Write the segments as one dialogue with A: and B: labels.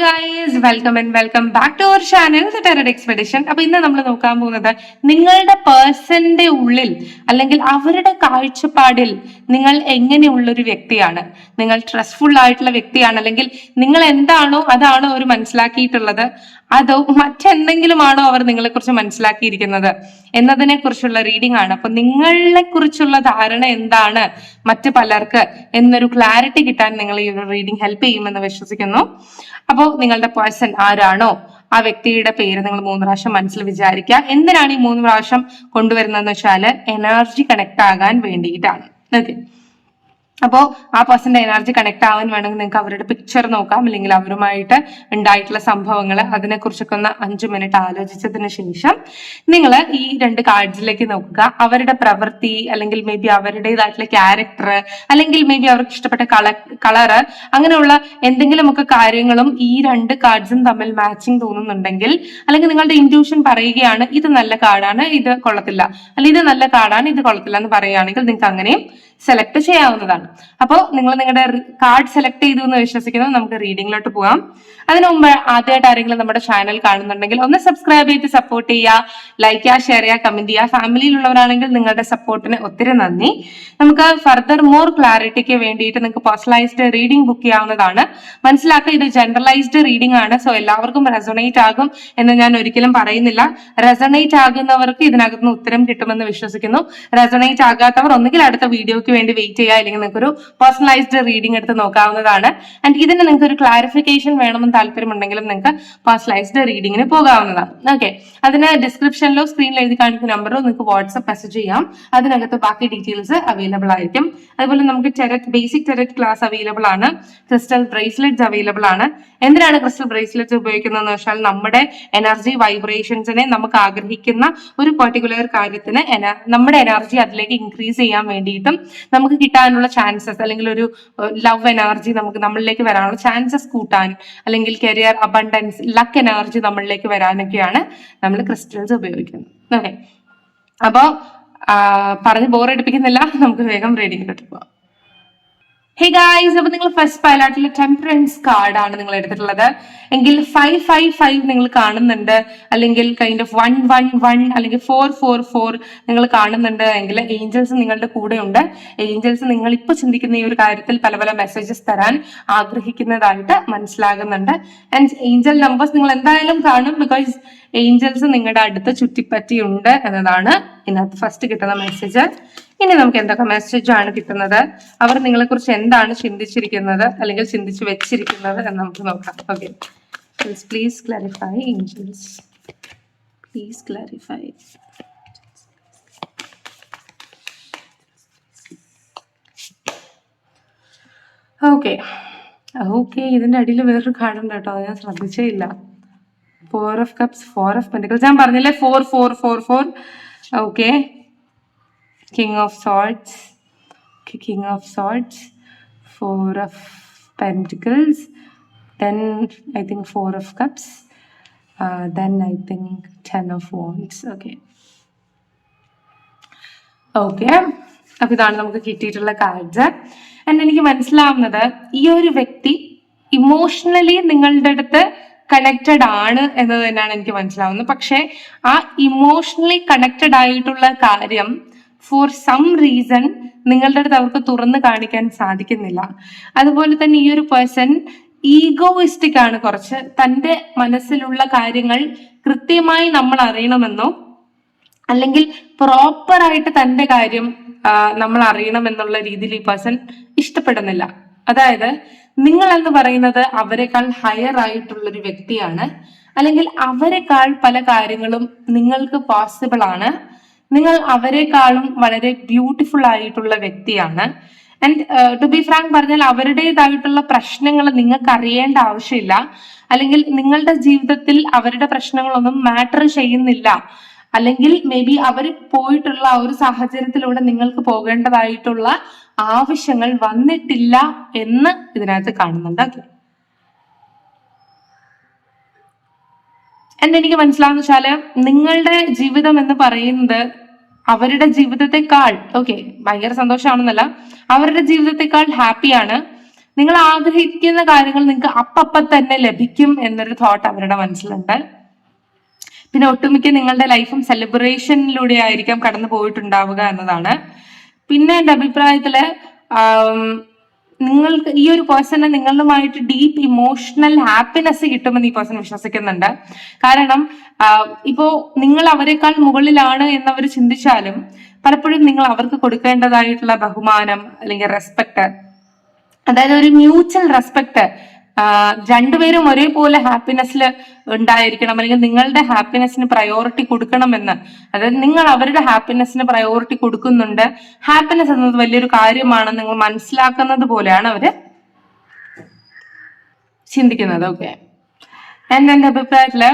A: Guys welcome and welcome back to our channel tarot expedition അപ്പൊ ഇന്ന് നമ്മൾ നോക്കാൻ പോകുന്നത് നിങ്ങളുടെ പേഴ്സന്റെ ഉള്ളിൽ അല്ലെങ്കിൽ അവരുടെ കാഴ്ചപ്പാടിൽ നിങ്ങൾ എങ്ങനെയുള്ള ഒരു വ്യക്തിയാണ്. നിങ്ങൾ ട്രസ്റ്റ്ഫുൾ ആയിട്ടുള്ള വ്യക്തിയാണ് അല്ലെങ്കിൽ നിങ്ങൾ എന്താണോ അതാണോ അവർ മനസ്സിലാക്കിയിട്ടുള്ളത് അതോ മറ്റെന്തെങ്കിലും ആണോ അവർ നിങ്ങളെ കുറിച്ച് മനസ്സിലാക്കിയിരിക്കുന്നത് എന്നതിനെ കുറിച്ചുള്ള റീഡിംഗ് ആണ്. അപ്പൊ നിങ്ങളെ കുറിച്ചുള്ള ധാരണ എന്താണ് മറ്റ് പലർക്ക് എന്നൊരു ക്ലാരിറ്റി കിട്ടാൻ നിങ്ങൾ ഈ ഒരു റീഡിംഗ് ഹെൽപ്പ് ചെയ്യുമെന്ന് വിശ്വസിക്കുന്നു. അപ്പോൾ നിങ്ങളുടെ പേഴ്സൺ ആരാണോ ആ വ്യക്തിയുടെ പേര് നിങ്ങൾ മൂന്ന് പ്രാവശ്യം മനസ്സിൽ വിചാരിക്കുക. എന്തിനാണ് ഈ മൂന്ന് പ്രാവശ്യം കൊണ്ടുവരുന്നതെന്ന് വെച്ചാൽ എനർജി കണക്ട് ആകാൻ വേണ്ടിയിട്ടാണ്. ഓക്കെ അപ്പോൾ ആ പേഴ്സന്റെ എനർജി കണക്ട് ആവാൻ വേണമെങ്കിൽ നിങ്ങൾക്ക് അവരുടെ പിക്ചർ നോക്കാം. അല്ലെങ്കിൽ അവരുമായിട്ട് ഉണ്ടായിട്ടുള്ള സംഭവങ്ങൾ അതിനെക്കുറിച്ചൊക്കെ ഒന്ന് അഞ്ചു മിനിറ്റ് ആലോചിച്ചതിന് ശേഷം നിങ്ങൾ ഈ രണ്ട് കാർഡ്സിലേക്ക് നോക്കുക. അവരുടെ പ്രവൃത്തി അല്ലെങ്കിൽ മേ ബി അവരുടേതായിട്ടുള്ള ക്യാരക്ടർ അല്ലെങ്കിൽ മേ ബി അവർക്ക് ഇഷ്ടപ്പെട്ട കള കളറ് അങ്ങനെയുള്ള എന്തെങ്കിലുമൊക്കെ കാര്യങ്ങളും ഈ രണ്ട് കാർഡ്സും തമ്മിൽ മാച്ചിങ് തോന്നുന്നുണ്ടെങ്കിൽ അല്ലെങ്കിൽ നിങ്ങളുടെ ഇൻഡ്യൂഷൻ പറയുകയാണ് ഇത് നല്ല കാർഡാണ് ഇത് കൊള്ളത്തില്ല. അല്ലെങ്കിൽ ഇത് നല്ല കാർഡാണ് ഇത് കൊള്ളത്തില്ല എന്ന് പറയുകയാണെങ്കിൽ നിങ്ങൾക്ക് അങ്ങനെയും സെലക്ട് ചെയ്യാവുന്നതാണ്. അപ്പോൾ നിങ്ങൾ നിങ്ങളുടെ കാർഡ് സെലക്ട് ചെയ്തു എന്ന് വിശ്വസിക്കുന്നു. നമുക്ക് റീഡിങ്ങിലോട്ട് പോകാം അതിനു മുമ്പ് ആദ്യമായിട്ട് ആരെങ്കിലും നമ്മുടെ ചാനൽ കാണുന്നുണ്ടെങ്കിൽ ഒന്ന് സബ്സ്ക്രൈബ് ചെയ്ത് സപ്പോർട്ട് ചെയ്യുക. ലൈക്ക് ചെയ്യുക ഷെയർ ചെയ്യുക കമന്റ് ചെയ്യുക. ഫാമിലിയിലുള്ളവരാണെങ്കിൽ നിങ്ങളുടെ സപ്പോർട്ടിന് ഒത്തിരി നന്ദി. നമുക്ക് ഫർദർ മോർ ക്ലാരിറ്റിക്ക് വേണ്ടിയിട്ട് നിങ്ങൾക്ക് പേഴ്സണലൈസ്ഡ് റീഡിംഗ് ബുക്ക് ചെയ്യാവുന്നതാണ്. മനസ്സിലാക്കുക ഇത് ജനറലൈസ്ഡ് റീഡിംഗ് ആണ്. സോ എല്ലാവർക്കും റെസൊണേറ്റ് ആകും എന്ന് ഞാൻ ഒരിക്കലും പറയുന്നില്ല. റെസൊണേറ്റ് ആകുന്നവർക്ക് ഇതിനകത്ത് ഉത്തരം കിട്ടുമെന്ന് വിശ്വസിക്കുന്നു. റെസൊണേറ്റ് ആകാത്തവർ ഒന്നുകിൽ അടുത്ത വീഡിയോക്ക് വേണ്ടി വെയിറ്റ് ചെയ്യുക അല്ലെങ്കിൽ നിങ്ങൾക്ക് ഒരു പേഴ്സണലൈസ്ഡ് റീഡിംഗ് എടുത്ത് നോക്കാവുന്നതാണ്. ആൻഡ് ഇതിന് നിങ്ങൾക്ക് ഒരു ക്ലാരിഫിക്കേഷൻ വേണമെന്ന് താല്പര്യമുണ്ടെങ്കിലും നിങ്ങൾക്ക് പേഴ്സണലൈസ്ഡ് റീഡിങ്ങിന് പോകാവുന്നതാണ്. ഓക്കെ അതിന് ഡിസ്ക്രിപ്ഷനിലോ സ്ക്രീനിൽ എഴുതി കാണിക്കുന്ന നമ്പറോ നിങ്ങൾക്ക് വാട്സ്ആപ്പ് മെസ്സേജ് ചെയ്യാം. അതിനകത്ത് ബാക്കി ഡീറ്റെയിൽസ് അവൈലബിൾ ആയിരിക്കും. അതുപോലെ നമുക്ക് tarot basic tarot class available ആണ്. ക്രിസ്റ്റൽ ബ്രേസ്ലെറ്റ്സ് അവൈലബിൾ ആണ്. എന്തിനാണ് ക്രിസ്റ്റൽ ബ്രേസ്ലെറ്റ്സ് ഉപയോഗിക്കുന്നതെന്ന് വെച്ചാൽ നമ്മുടെ എനർജി വൈബ്രേഷൻസിനെ നമുക്ക് ആഗ്രഹിക്കുന്ന ഒരു പെർട്ടിക്കുലർ കാര്യത്തിന് നമ്മുടെ എനർജി അതിലേക്ക് ഇൻക്രീസ് ചെയ്യാൻ വേണ്ടിയിട്ടും നമുക്ക് കിട്ടാനുള്ള ചാൻസസ് അല്ലെങ്കിൽ ഒരു ലവ് എനർജി നമുക്ക് നമ്മളിലേക്ക് വരാനുള്ള ചാൻസസ് കൂട്ടാൻ അല്ലെങ്കിൽ കരിയർ അബണ്ടൻസ് ലക്ക് എനർജി നമ്മളിലേക്ക് വരാനൊക്കെയാണ് നമ്മൾ ക്രിസ്റ്റൽസ് ഉപയോഗിക്കുന്നത്. ഓക്കെ അപ്പോ പറഞ്ഞ് പറഞ്ഞ് ബോറടിപ്പിക്കുന്നില്ല നമുക്ക് വേഗം റീഡിങ്ങിലോട്ട് പോവാം. ഹേ ഗായ്സ് അപ്പൊ നിങ്ങൾ ഫസ്റ്റ് പൈലാട്ടിലെ ടെമ്പറൻസ് കാർഡാണ് നിങ്ങൾ എടുത്തിട്ടുള്ളത്. എങ്കിൽ ഫൈവ് ഫൈവ് ഫൈവ് നിങ്ങൾ കാണുന്നുണ്ട്. അല്ലെങ്കിൽ kind of one one one അല്ലെങ്കിൽ ഫോർ ഫോർ ഫോർ നിങ്ങൾ കാണുന്നുണ്ട്. എങ്കിൽ ഏഞ്ചൽസ് നിങ്ങളുടെ കൂടെയുണ്ട്. ഏഞ്ചൽസ് നിങ്ങൾ ഇപ്പൊ ചിന്തിക്കുന്ന ഈ ഒരു കാര്യത്തിൽ പല പല മെസ്സേജസ് തരാൻ ആഗ്രഹിക്കുന്നതായിട്ട് മനസ്സിലാകുന്നുണ്ട്. ആൻഡ് ഏഞ്ചൽ നമ്പേഴ്സ് നിങ്ങൾ എന്തായാലും കാണും. ബിക്കോസ് ഏഞ്ചൽസ് നിങ്ങളുടെ അടുത്ത് ചുറ്റിപ്പറ്റിയുണ്ട് എന്നതാണ് ഇന്നത്തെ ഫസ്റ്റ് കിട്ടുന്ന മെസ്സേജ് ഇനി നമുക്ക് എന്തൊക്കെ മെസ്സേജ് ആണ് കിട്ടുന്നത്? അവർ നിങ്ങളെ കുറിച്ച് എന്താണ് ചിന്തിച്ചിരിക്കുന്നത്? അല്ലെങ്കിൽ ചിന്തിച്ചു വെച്ചിരിക്കുന്നത് എന്ന് നമുക്ക് നോക്കാം. Okay please clarify angels please clarify okay okay ഇതിന്റെ അടിയിൽ വേറൊരു കാർഡ് ഉണ്ട് കേട്ടോ ഞാൻ ശ്രദ്ധിച്ചേ ഇല്ല. Four of cups four of pentacles ഞാൻ പറഞ്ഞില്ലേ? Four four four four okay king of swords king of swords four of pentacles then I think four of cups then I think ten of wands okay okay അപ്പൊ ഇതാണ് നമുക്ക് കിട്ടിയിട്ടുള്ള cards എനിക്ക് മനസ്സിലാവുന്നത് ഈ ഒരു വ്യക്തി ഇമോഷണലി നിങ്ങളുടെ അടുത്ത് കണക്റ്റഡ് ആണ് എന്ന് തന്നെയാണ് എനിക്ക് മനസ്സിലാവുന്നത്. പക്ഷേ ആ ഇമോഷണലി കണക്റ്റഡ് ആയിട്ടുള്ള കാര്യം ഫോർ സം റീസൺ നിങ്ങളുടെ അടുത്ത് അവർക്ക് തുറന്ന് കാണിക്കാൻ സാധിക്കുന്നില്ല. അതുപോലെ തന്നെ ഈ ഒരു പേഴ്സൺ ഈഗോയിസ്റ്റിക് ആണ് കുറച്ച്. തന്റെ മനസ്സിലുള്ള കാര്യങ്ങൾ കൃത്യമായി നമ്മൾ അറിയണമെന്നോ അല്ലെങ്കിൽ പ്രോപ്പറായിട്ട് തന്റെ കാര്യം നമ്മൾ അറിയണം എന്നുള്ള രീതിയിൽ ഈ പേഴ്സൺ ഇഷ്ടപ്പെടുന്നില്ല. അതായത് നിങ്ങൾ എന്ന് പറയുന്നത് അവരെക്കാൾ ഹയർ ആയിട്ടുള്ള ഒരു വ്യക്തിയാണ്. അല്ലെങ്കിൽ അവരെക്കാൾ പല കാര്യങ്ങളും നിങ്ങൾക്ക് പോസിബിൾ ആണ്. നിങ്ങൾ അവരെക്കാളും വളരെ ബ്യൂട്ടിഫുൾ ആയിട്ടുള്ള വ്യക്തിയാണ്. ആൻഡ് ടു ബി ഫ്രാങ്ക് പറഞ്ഞാൽ അവരുടേതായിട്ടുള്ള പ്രശ്നങ്ങൾ നിങ്ങൾക്ക് അറിയേണ്ട ആവശ്യമില്ല. അല്ലെങ്കിൽ നിങ്ങളുടെ ജീവിതത്തിൽ അവരുടെ പ്രശ്നങ്ങളൊന്നും മാറ്റർ ചെയ്യുന്നില്ല. അല്ലെങ്കിൽ മേ ബി അവർ പോയിട്ടുള്ള ആ ഒരു സാഹചര്യത്തിലൂടെ നിങ്ങൾക്ക് പോകേണ്ടതായിട്ടുള്ള ആവശ്യങ്ങൾ വന്നിട്ടില്ല എന്ന് ഇതിനകത്ത് കാണുന്നുണ്ട്. ഓക്കെ എനിക്ക് മനസ്സിലാവുന്ന വെച്ചാൽ നിങ്ങളുടെ ജീവിതം എന്ന് പറയുന്നത് അവരുടെ ജീവിതത്തെക്കാൾ ഓക്കെ ഭയങ്കര സന്തോഷമാണെന്നല്ല അവരുടെ ജീവിതത്തെക്കാൾ ഹാപ്പിയാണ് നിങ്ങൾ ആഗ്രഹിക്കുന്ന കാര്യങ്ങൾ നിങ്ങൾക്ക് അപ്പപ്പം തന്നെ ലഭിക്കും എന്നൊരു തോട്ട് അവരുടെ മനസ്സിലുണ്ട്. പിന്നെ ഒട്ടുമിക്ക നിങ്ങളുടെ ലൈഫും സെലിബ്രേഷനിലൂടെ ആയിരിക്കാം കടന്നു പോയിട്ടുണ്ടാവുക എന്നതാണ്. പിന്നെ എന്റെ അഭിപ്രായത്തിൽ നിങ്ങൾക്ക് ഈ ഒരു പേഴ്സണ് നിങ്ങളുമായിട്ട് ഡീപ്പ് ഇമോഷണൽ ഹാപ്പിനെസ് കിട്ടുമെന്ന് ഈ പേഴ്സൺ വിശ്വസിക്കുന്നുണ്ട്. കാരണം ഇപ്പോ നിങ്ങൾ അവരെക്കാൾ മുകളിലാണ് എന്നവർ ചിന്തിച്ചാലും പലപ്പോഴും നിങ്ങൾ അവർക്ക് കൊടുക്കേണ്ടതായിട്ടുള്ള ബഹുമാനം അല്ലെങ്കിൽ റെസ്പെക്ട് അതായത് ഒരു മ്യൂച്വൽ റെസ്പെക്ട് രണ്ടുപേരും ഒരേപോലെ ഹാപ്പിനെസ്സിൽ ഉണ്ടായിരിക്കണം അല്ലെങ്കിൽ നിങ്ങളുടെ ഹാപ്പിനെസ്സിന് പ്രയോറിറ്റി കൊടുക്കണമെന്ന്. അതായത് നിങ്ങൾ അവരുടെ ഹാപ്പിനെസ്സിന് പ്രയോറിറ്റി കൊടുക്കുന്നുണ്ട്. ഹാപ്പിനെസ് എന്നത് വലിയൊരു കാര്യമാണ് നിങ്ങൾ മനസ്സിലാക്കുന്നത് പോലെയാണ് അവർ ചിന്തിക്കുന്നത്. ഓക്കെ എന്റെ എന്റെ അഭിപ്രായത്തിൽ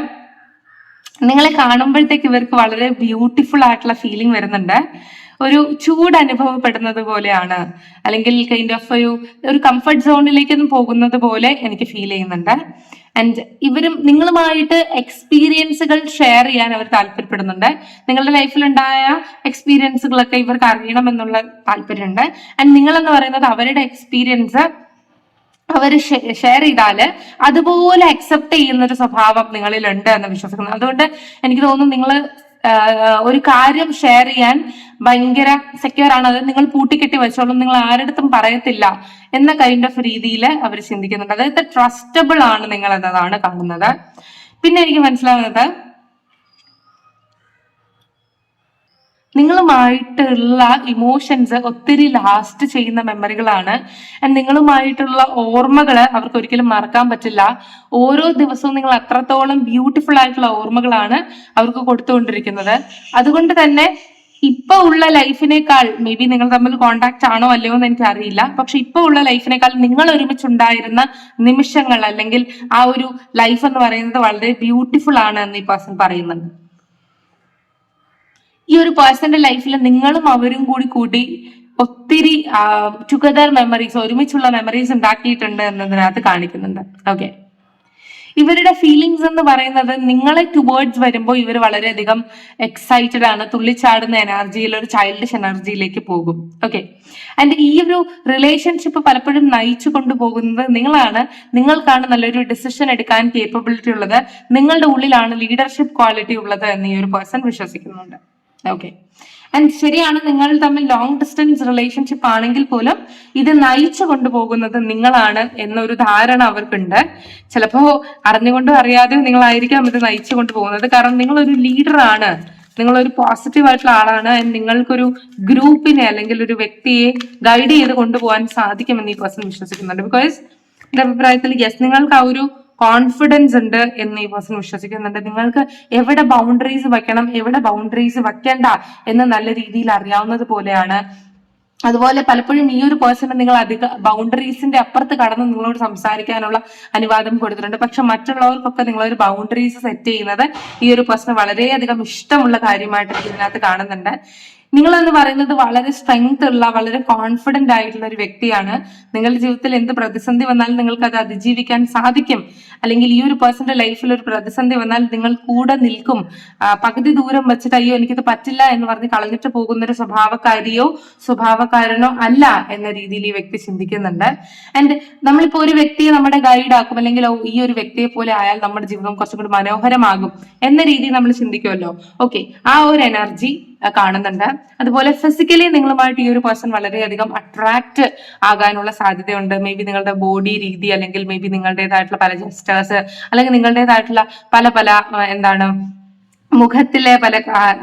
A: നിങ്ങളെ കാണുമ്പോഴത്തേക്ക് ഇവർക്ക് വളരെ ബ്യൂട്ടിഫുൾ ആയിട്ടുള്ള ഫീലിംഗ് വരുന്നുണ്ട്. ഒരു ചൂട് അനുഭവപ്പെടുന്നത് പോലെയാണ്. അല്ലെങ്കിൽ കൈൻഡ് ഓഫ് ഒരു ഒരു കംഫർട്ട് സോണിലേക്കൊന്നും പോകുന്നത് പോലെ എനിക്ക് ഫീൽ ചെയ്യുന്നുണ്ട്. ആൻഡ് ഇവരും നിങ്ങളുമായിട്ട് എക്സ്പീരിയൻസുകൾ ഷെയർ ചെയ്യാൻ അവർ താല്പര്യപ്പെടുന്നുണ്ട്. നിങ്ങളുടെ ലൈഫിൽ ഉണ്ടായ എക്സ്പീരിയൻസുകളൊക്കെ ഇവർക്ക് അറിയണം എന്നുള്ള താല്പര്യമുണ്ട്. ആൻഡ് നിങ്ങളെന്ന് പറയുന്നത് അവരുടെ എക്സ്പീരിയൻസ് അവർ ഷെയർ ചെയ്താൽ അതുപോലെ അക്സെപ്റ്റ് ചെയ്യുന്ന ഒരു സ്വഭാവം നിങ്ങളിൽ ഉണ്ട് എന്ന് വിശ്വസിക്കുന്നു. അതുകൊണ്ട് എനിക്ക് തോന്നുന്നു നിങ്ങൾ ഒരു കാര്യം ഷെയർ ചെയ്യാൻ ഭയങ്കര സെക്യൂർ ആണ്. അത് നിങ്ങൾ പൂട്ടിക്കെട്ടി വെച്ചോളും. നിങ്ങൾ ആരടുത്തും പറയത്തില്ല എന്ന കൈൻഡ് ഓഫ് രീതിയിൽ അവർ ചിന്തിക്കുന്നുണ്ട്. അതായത് ട്രസ്റ്റബിൾ ആണ് നിങ്ങൾ എന്നതാണ് കാണുന്നത്. പിന്നെ എനിക്ക് മനസ്സിലാവുന്നത് നിങ്ങളുമായിട്ടുള്ള ഇമോഷൻസ് ഒത്തിരി ലാസ്റ്റ് ചെയ്യുന്ന മെമ്മറികളാണ് ആൻഡ് നിങ്ങളുമായിട്ടുള്ള ഓർമ്മകൾ അവർക്ക് ഒരിക്കലും മറക്കാൻ പറ്റില്ല. ഓരോ ദിവസവും നിങ്ങൾ അത്രത്തോളം ബ്യൂട്ടിഫുൾ ആയിട്ടുള്ള ഓർമ്മകളാണ് അവർക്ക് കൊടുത്തുകൊണ്ടിരിക്കുന്നത്. അതുകൊണ്ട് തന്നെ ഇപ്പൊ ഉള്ള ലൈഫിനേക്കാൾ മേ ബി നിങ്ങൾ തമ്മിൽ കോണ്ടാക്ട് ആണോ അല്ലയോ എന്ന് എനിക്ക് അറിയില്ല. പക്ഷെ ഇപ്പൊ ഉള്ള ലൈഫിനേക്കാൾ നിങ്ങൾ ഒരുമിച്ചുണ്ടായിരുന്ന നിമിഷങ്ങൾ അല്ലെങ്കിൽ ആ ഒരു ലൈഫ് എന്ന് പറയുന്നത് വളരെ ബ്യൂട്ടിഫുൾ ആണ് എന്ന് ഈ പേഴ്സൺ പറയുന്നുണ്ട്. ഈ ഒരു പേഴ്സന്റെ ലൈഫിൽ നിങ്ങളും അവരും കൂടി കൂടി ഒത്തിരി ടുഗദർ മെമ്മറീസ് ഒരുമിച്ചുള്ള മെമ്മറീസ് ഉണ്ടാക്കിയിട്ടുണ്ട് എന്നതിനകത്ത് കാണിക്കുന്നുണ്ട്. ഓക്കെ ഇവരുടെ ഫീലിങ്സ് എന്ന് പറയുന്നത് നിങ്ങളെ ടുവേർഡ്സ് വരുമ്പോൾ ഇവർ വളരെയധികം എക്സൈറ്റഡ് ആണ് തുള്ളിച്ചാടുന്ന എനർജിയിൽ ഒരു ചൈൽഡിഷ് എനർജിയിലേക്ക് പോകും. ഓക്കെ ആൻഡ് ഈ ഒരു റിലേഷൻഷിപ്പ് പലപ്പോഴും നയിച്ചു കൊണ്ടുപോകുന്നത് നിങ്ങളാണ്. നിങ്ങൾക്കാണ് നല്ലൊരു ഡിസിഷൻ എടുക്കാൻ കേപ്പബിലിറ്റി ഉള്ളത്. നിങ്ങളുടെ ഉള്ളിലാണ് ലീഡർഷിപ്പ് ക്വാളിറ്റി ഉള്ളത് എന്ന് ഈ ഒരു പേഴ്സൺ വിശ്വസിക്കുന്നുണ്ട്. ഓക്കെ ആൻഡ് ശരിയാണ് നിങ്ങൾ തമ്മിൽ ലോങ് ഡിസ്റ്റൻസ് റിലേഷൻഷിപ്പ് ആണെങ്കിൽ പോലും ഇത് നയിച്ചു കൊണ്ടുപോകുന്നത് നിങ്ങളാണ് എന്നൊരു ധാരണ അവർക്കുണ്ട്. ചിലപ്പോ അറിഞ്ഞുകൊണ്ടും അറിയാതെ നിങ്ങളായിരിക്കാം ഇത് നയിച്ചു കൊണ്ടുപോകുന്നത്. കാരണം നിങ്ങൾ ഒരു ലീഡറാണ് നിങ്ങളൊരു പോസിറ്റീവ് ആയിട്ടുള്ള ആളാണ്. നിങ്ങൾക്കൊരു ഗ്രൂപ്പിനെ അല്ലെങ്കിൽ ഒരു വ്യക്തിയെ ഗൈഡ് ചെയ്ത് കൊണ്ടുപോകാൻ സാധിക്കുമെന്ന് ഈ പേഴ്സൺ വിശ്വസിക്കുന്നുണ്ട്. ബിക്കോസ് എന്റെ അഭിപ്രായത്തിൽ യെസ് നിങ്ങൾക്ക് ആ ഒരു കോൺഫിഡൻസ് ഉണ്ട് എന്ന് ഈ പേഴ്സൺ വിശ്വസിക്കുന്നുണ്ട്. നിങ്ങൾക്ക് എവിടെ ബൗണ്ടറീസ് വെക്കണം എവിടെ ബൗണ്ടറീസ് വെക്കേണ്ട എന്ന് നല്ല രീതിയിൽ അറിയാവുന്നത് പോലെയാണ്. അതുപോലെ പലപ്പോഴും ഈ ഒരു പേഴ്സണ് നിങ്ങൾ അധിക ബൗണ്ടറീസിന്റെ അപ്പുറത്ത് കടന്ന് നിങ്ങളോട് സംസാരിക്കാനുള്ള അനുവാദം കൊടുത്തിട്ടുണ്ട്. പക്ഷെ മറ്റുള്ളവർക്കൊക്കെ നിങ്ങൾ ഒരു ബൗണ്ടറീസ് സെറ്റ് ചെയ്യുന്നത് ഈ ഒരു പേഴ്സണ് വളരെയധികം ഇഷ്ടമുള്ള കാര്യമായിട്ട് ഇതിനകത്ത് കാണുന്നുണ്ട്. നിങ്ങൾ എന്ന് പറയുന്നത് വളരെ സ്ട്രെങ്ത് ഉള്ള വളരെ കോൺഫിഡന്റ് ആയിട്ടുള്ള ഒരു വ്യക്തിയാണ്. നിങ്ങളുടെ ജീവിതത്തിൽ എന്ത് പ്രതിസന്ധി വന്നാലും നിങ്ങൾക്ക് അത് അതിജീവിക്കാൻ സാധിക്കും. അല്ലെങ്കിൽ ഈ ഒരു പേഴ്സന്റെ ലൈഫിൽ ഒരു പ്രതിസന്ധി വന്നാൽ നിങ്ങൾ കൂടെ നിൽക്കും. പകുതി ദൂരം വെച്ചിട്ട് അയ്യോ എനിക്കിത് പറ്റില്ല എന്ന് പറഞ്ഞ് കളഞ്ഞിട്ട് പോകുന്ന ഒരു സ്വഭാവക്കാരിയോ സ്വഭാവക്കാരനോ അല്ല എന്ന രീതിയിൽ ഈ വ്യക്തി ചിന്തിക്കുന്നുണ്ട്. ആൻഡ് നമ്മളിപ്പോ ഒരു വ്യക്തിയെ നമ്മുടെ ഗൈഡ് ആക്കും. അല്ലെങ്കിൽ ഈ ഒരു വ്യക്തിയെ പോലെ ആയാൽ നമ്മുടെ ജീവിതം കുറച്ചും കൂടി മനോഹരമാകും എന്ന രീതിയിൽ നമ്മൾ ചിന്തിക്കുമല്ലോ. ഓക്കെ ആ ഒരു എനർജി കാണുന്നുണ്ട്. അതുപോലെ ഫിസിക്കലി നിങ്ങളുമായിട്ട് ഈ ഒരു പേഴ്സൺ വളരെയധികം അട്രാക്ട് ആകാനുള്ള സാധ്യതയുണ്ട്. മേ ബി നിങ്ങളുടെ ബോഡി രീതി അല്ലെങ്കിൽ മേ ബി നിങ്ങളുടേതായിട്ടുള്ള പല ജെസ്റ്റേഴ്സ് അല്ലെങ്കിൽ നിങ്ങളുടേതായിട്ടുള്ള പല പല എന്താണ് മുഖത്തിലെ പല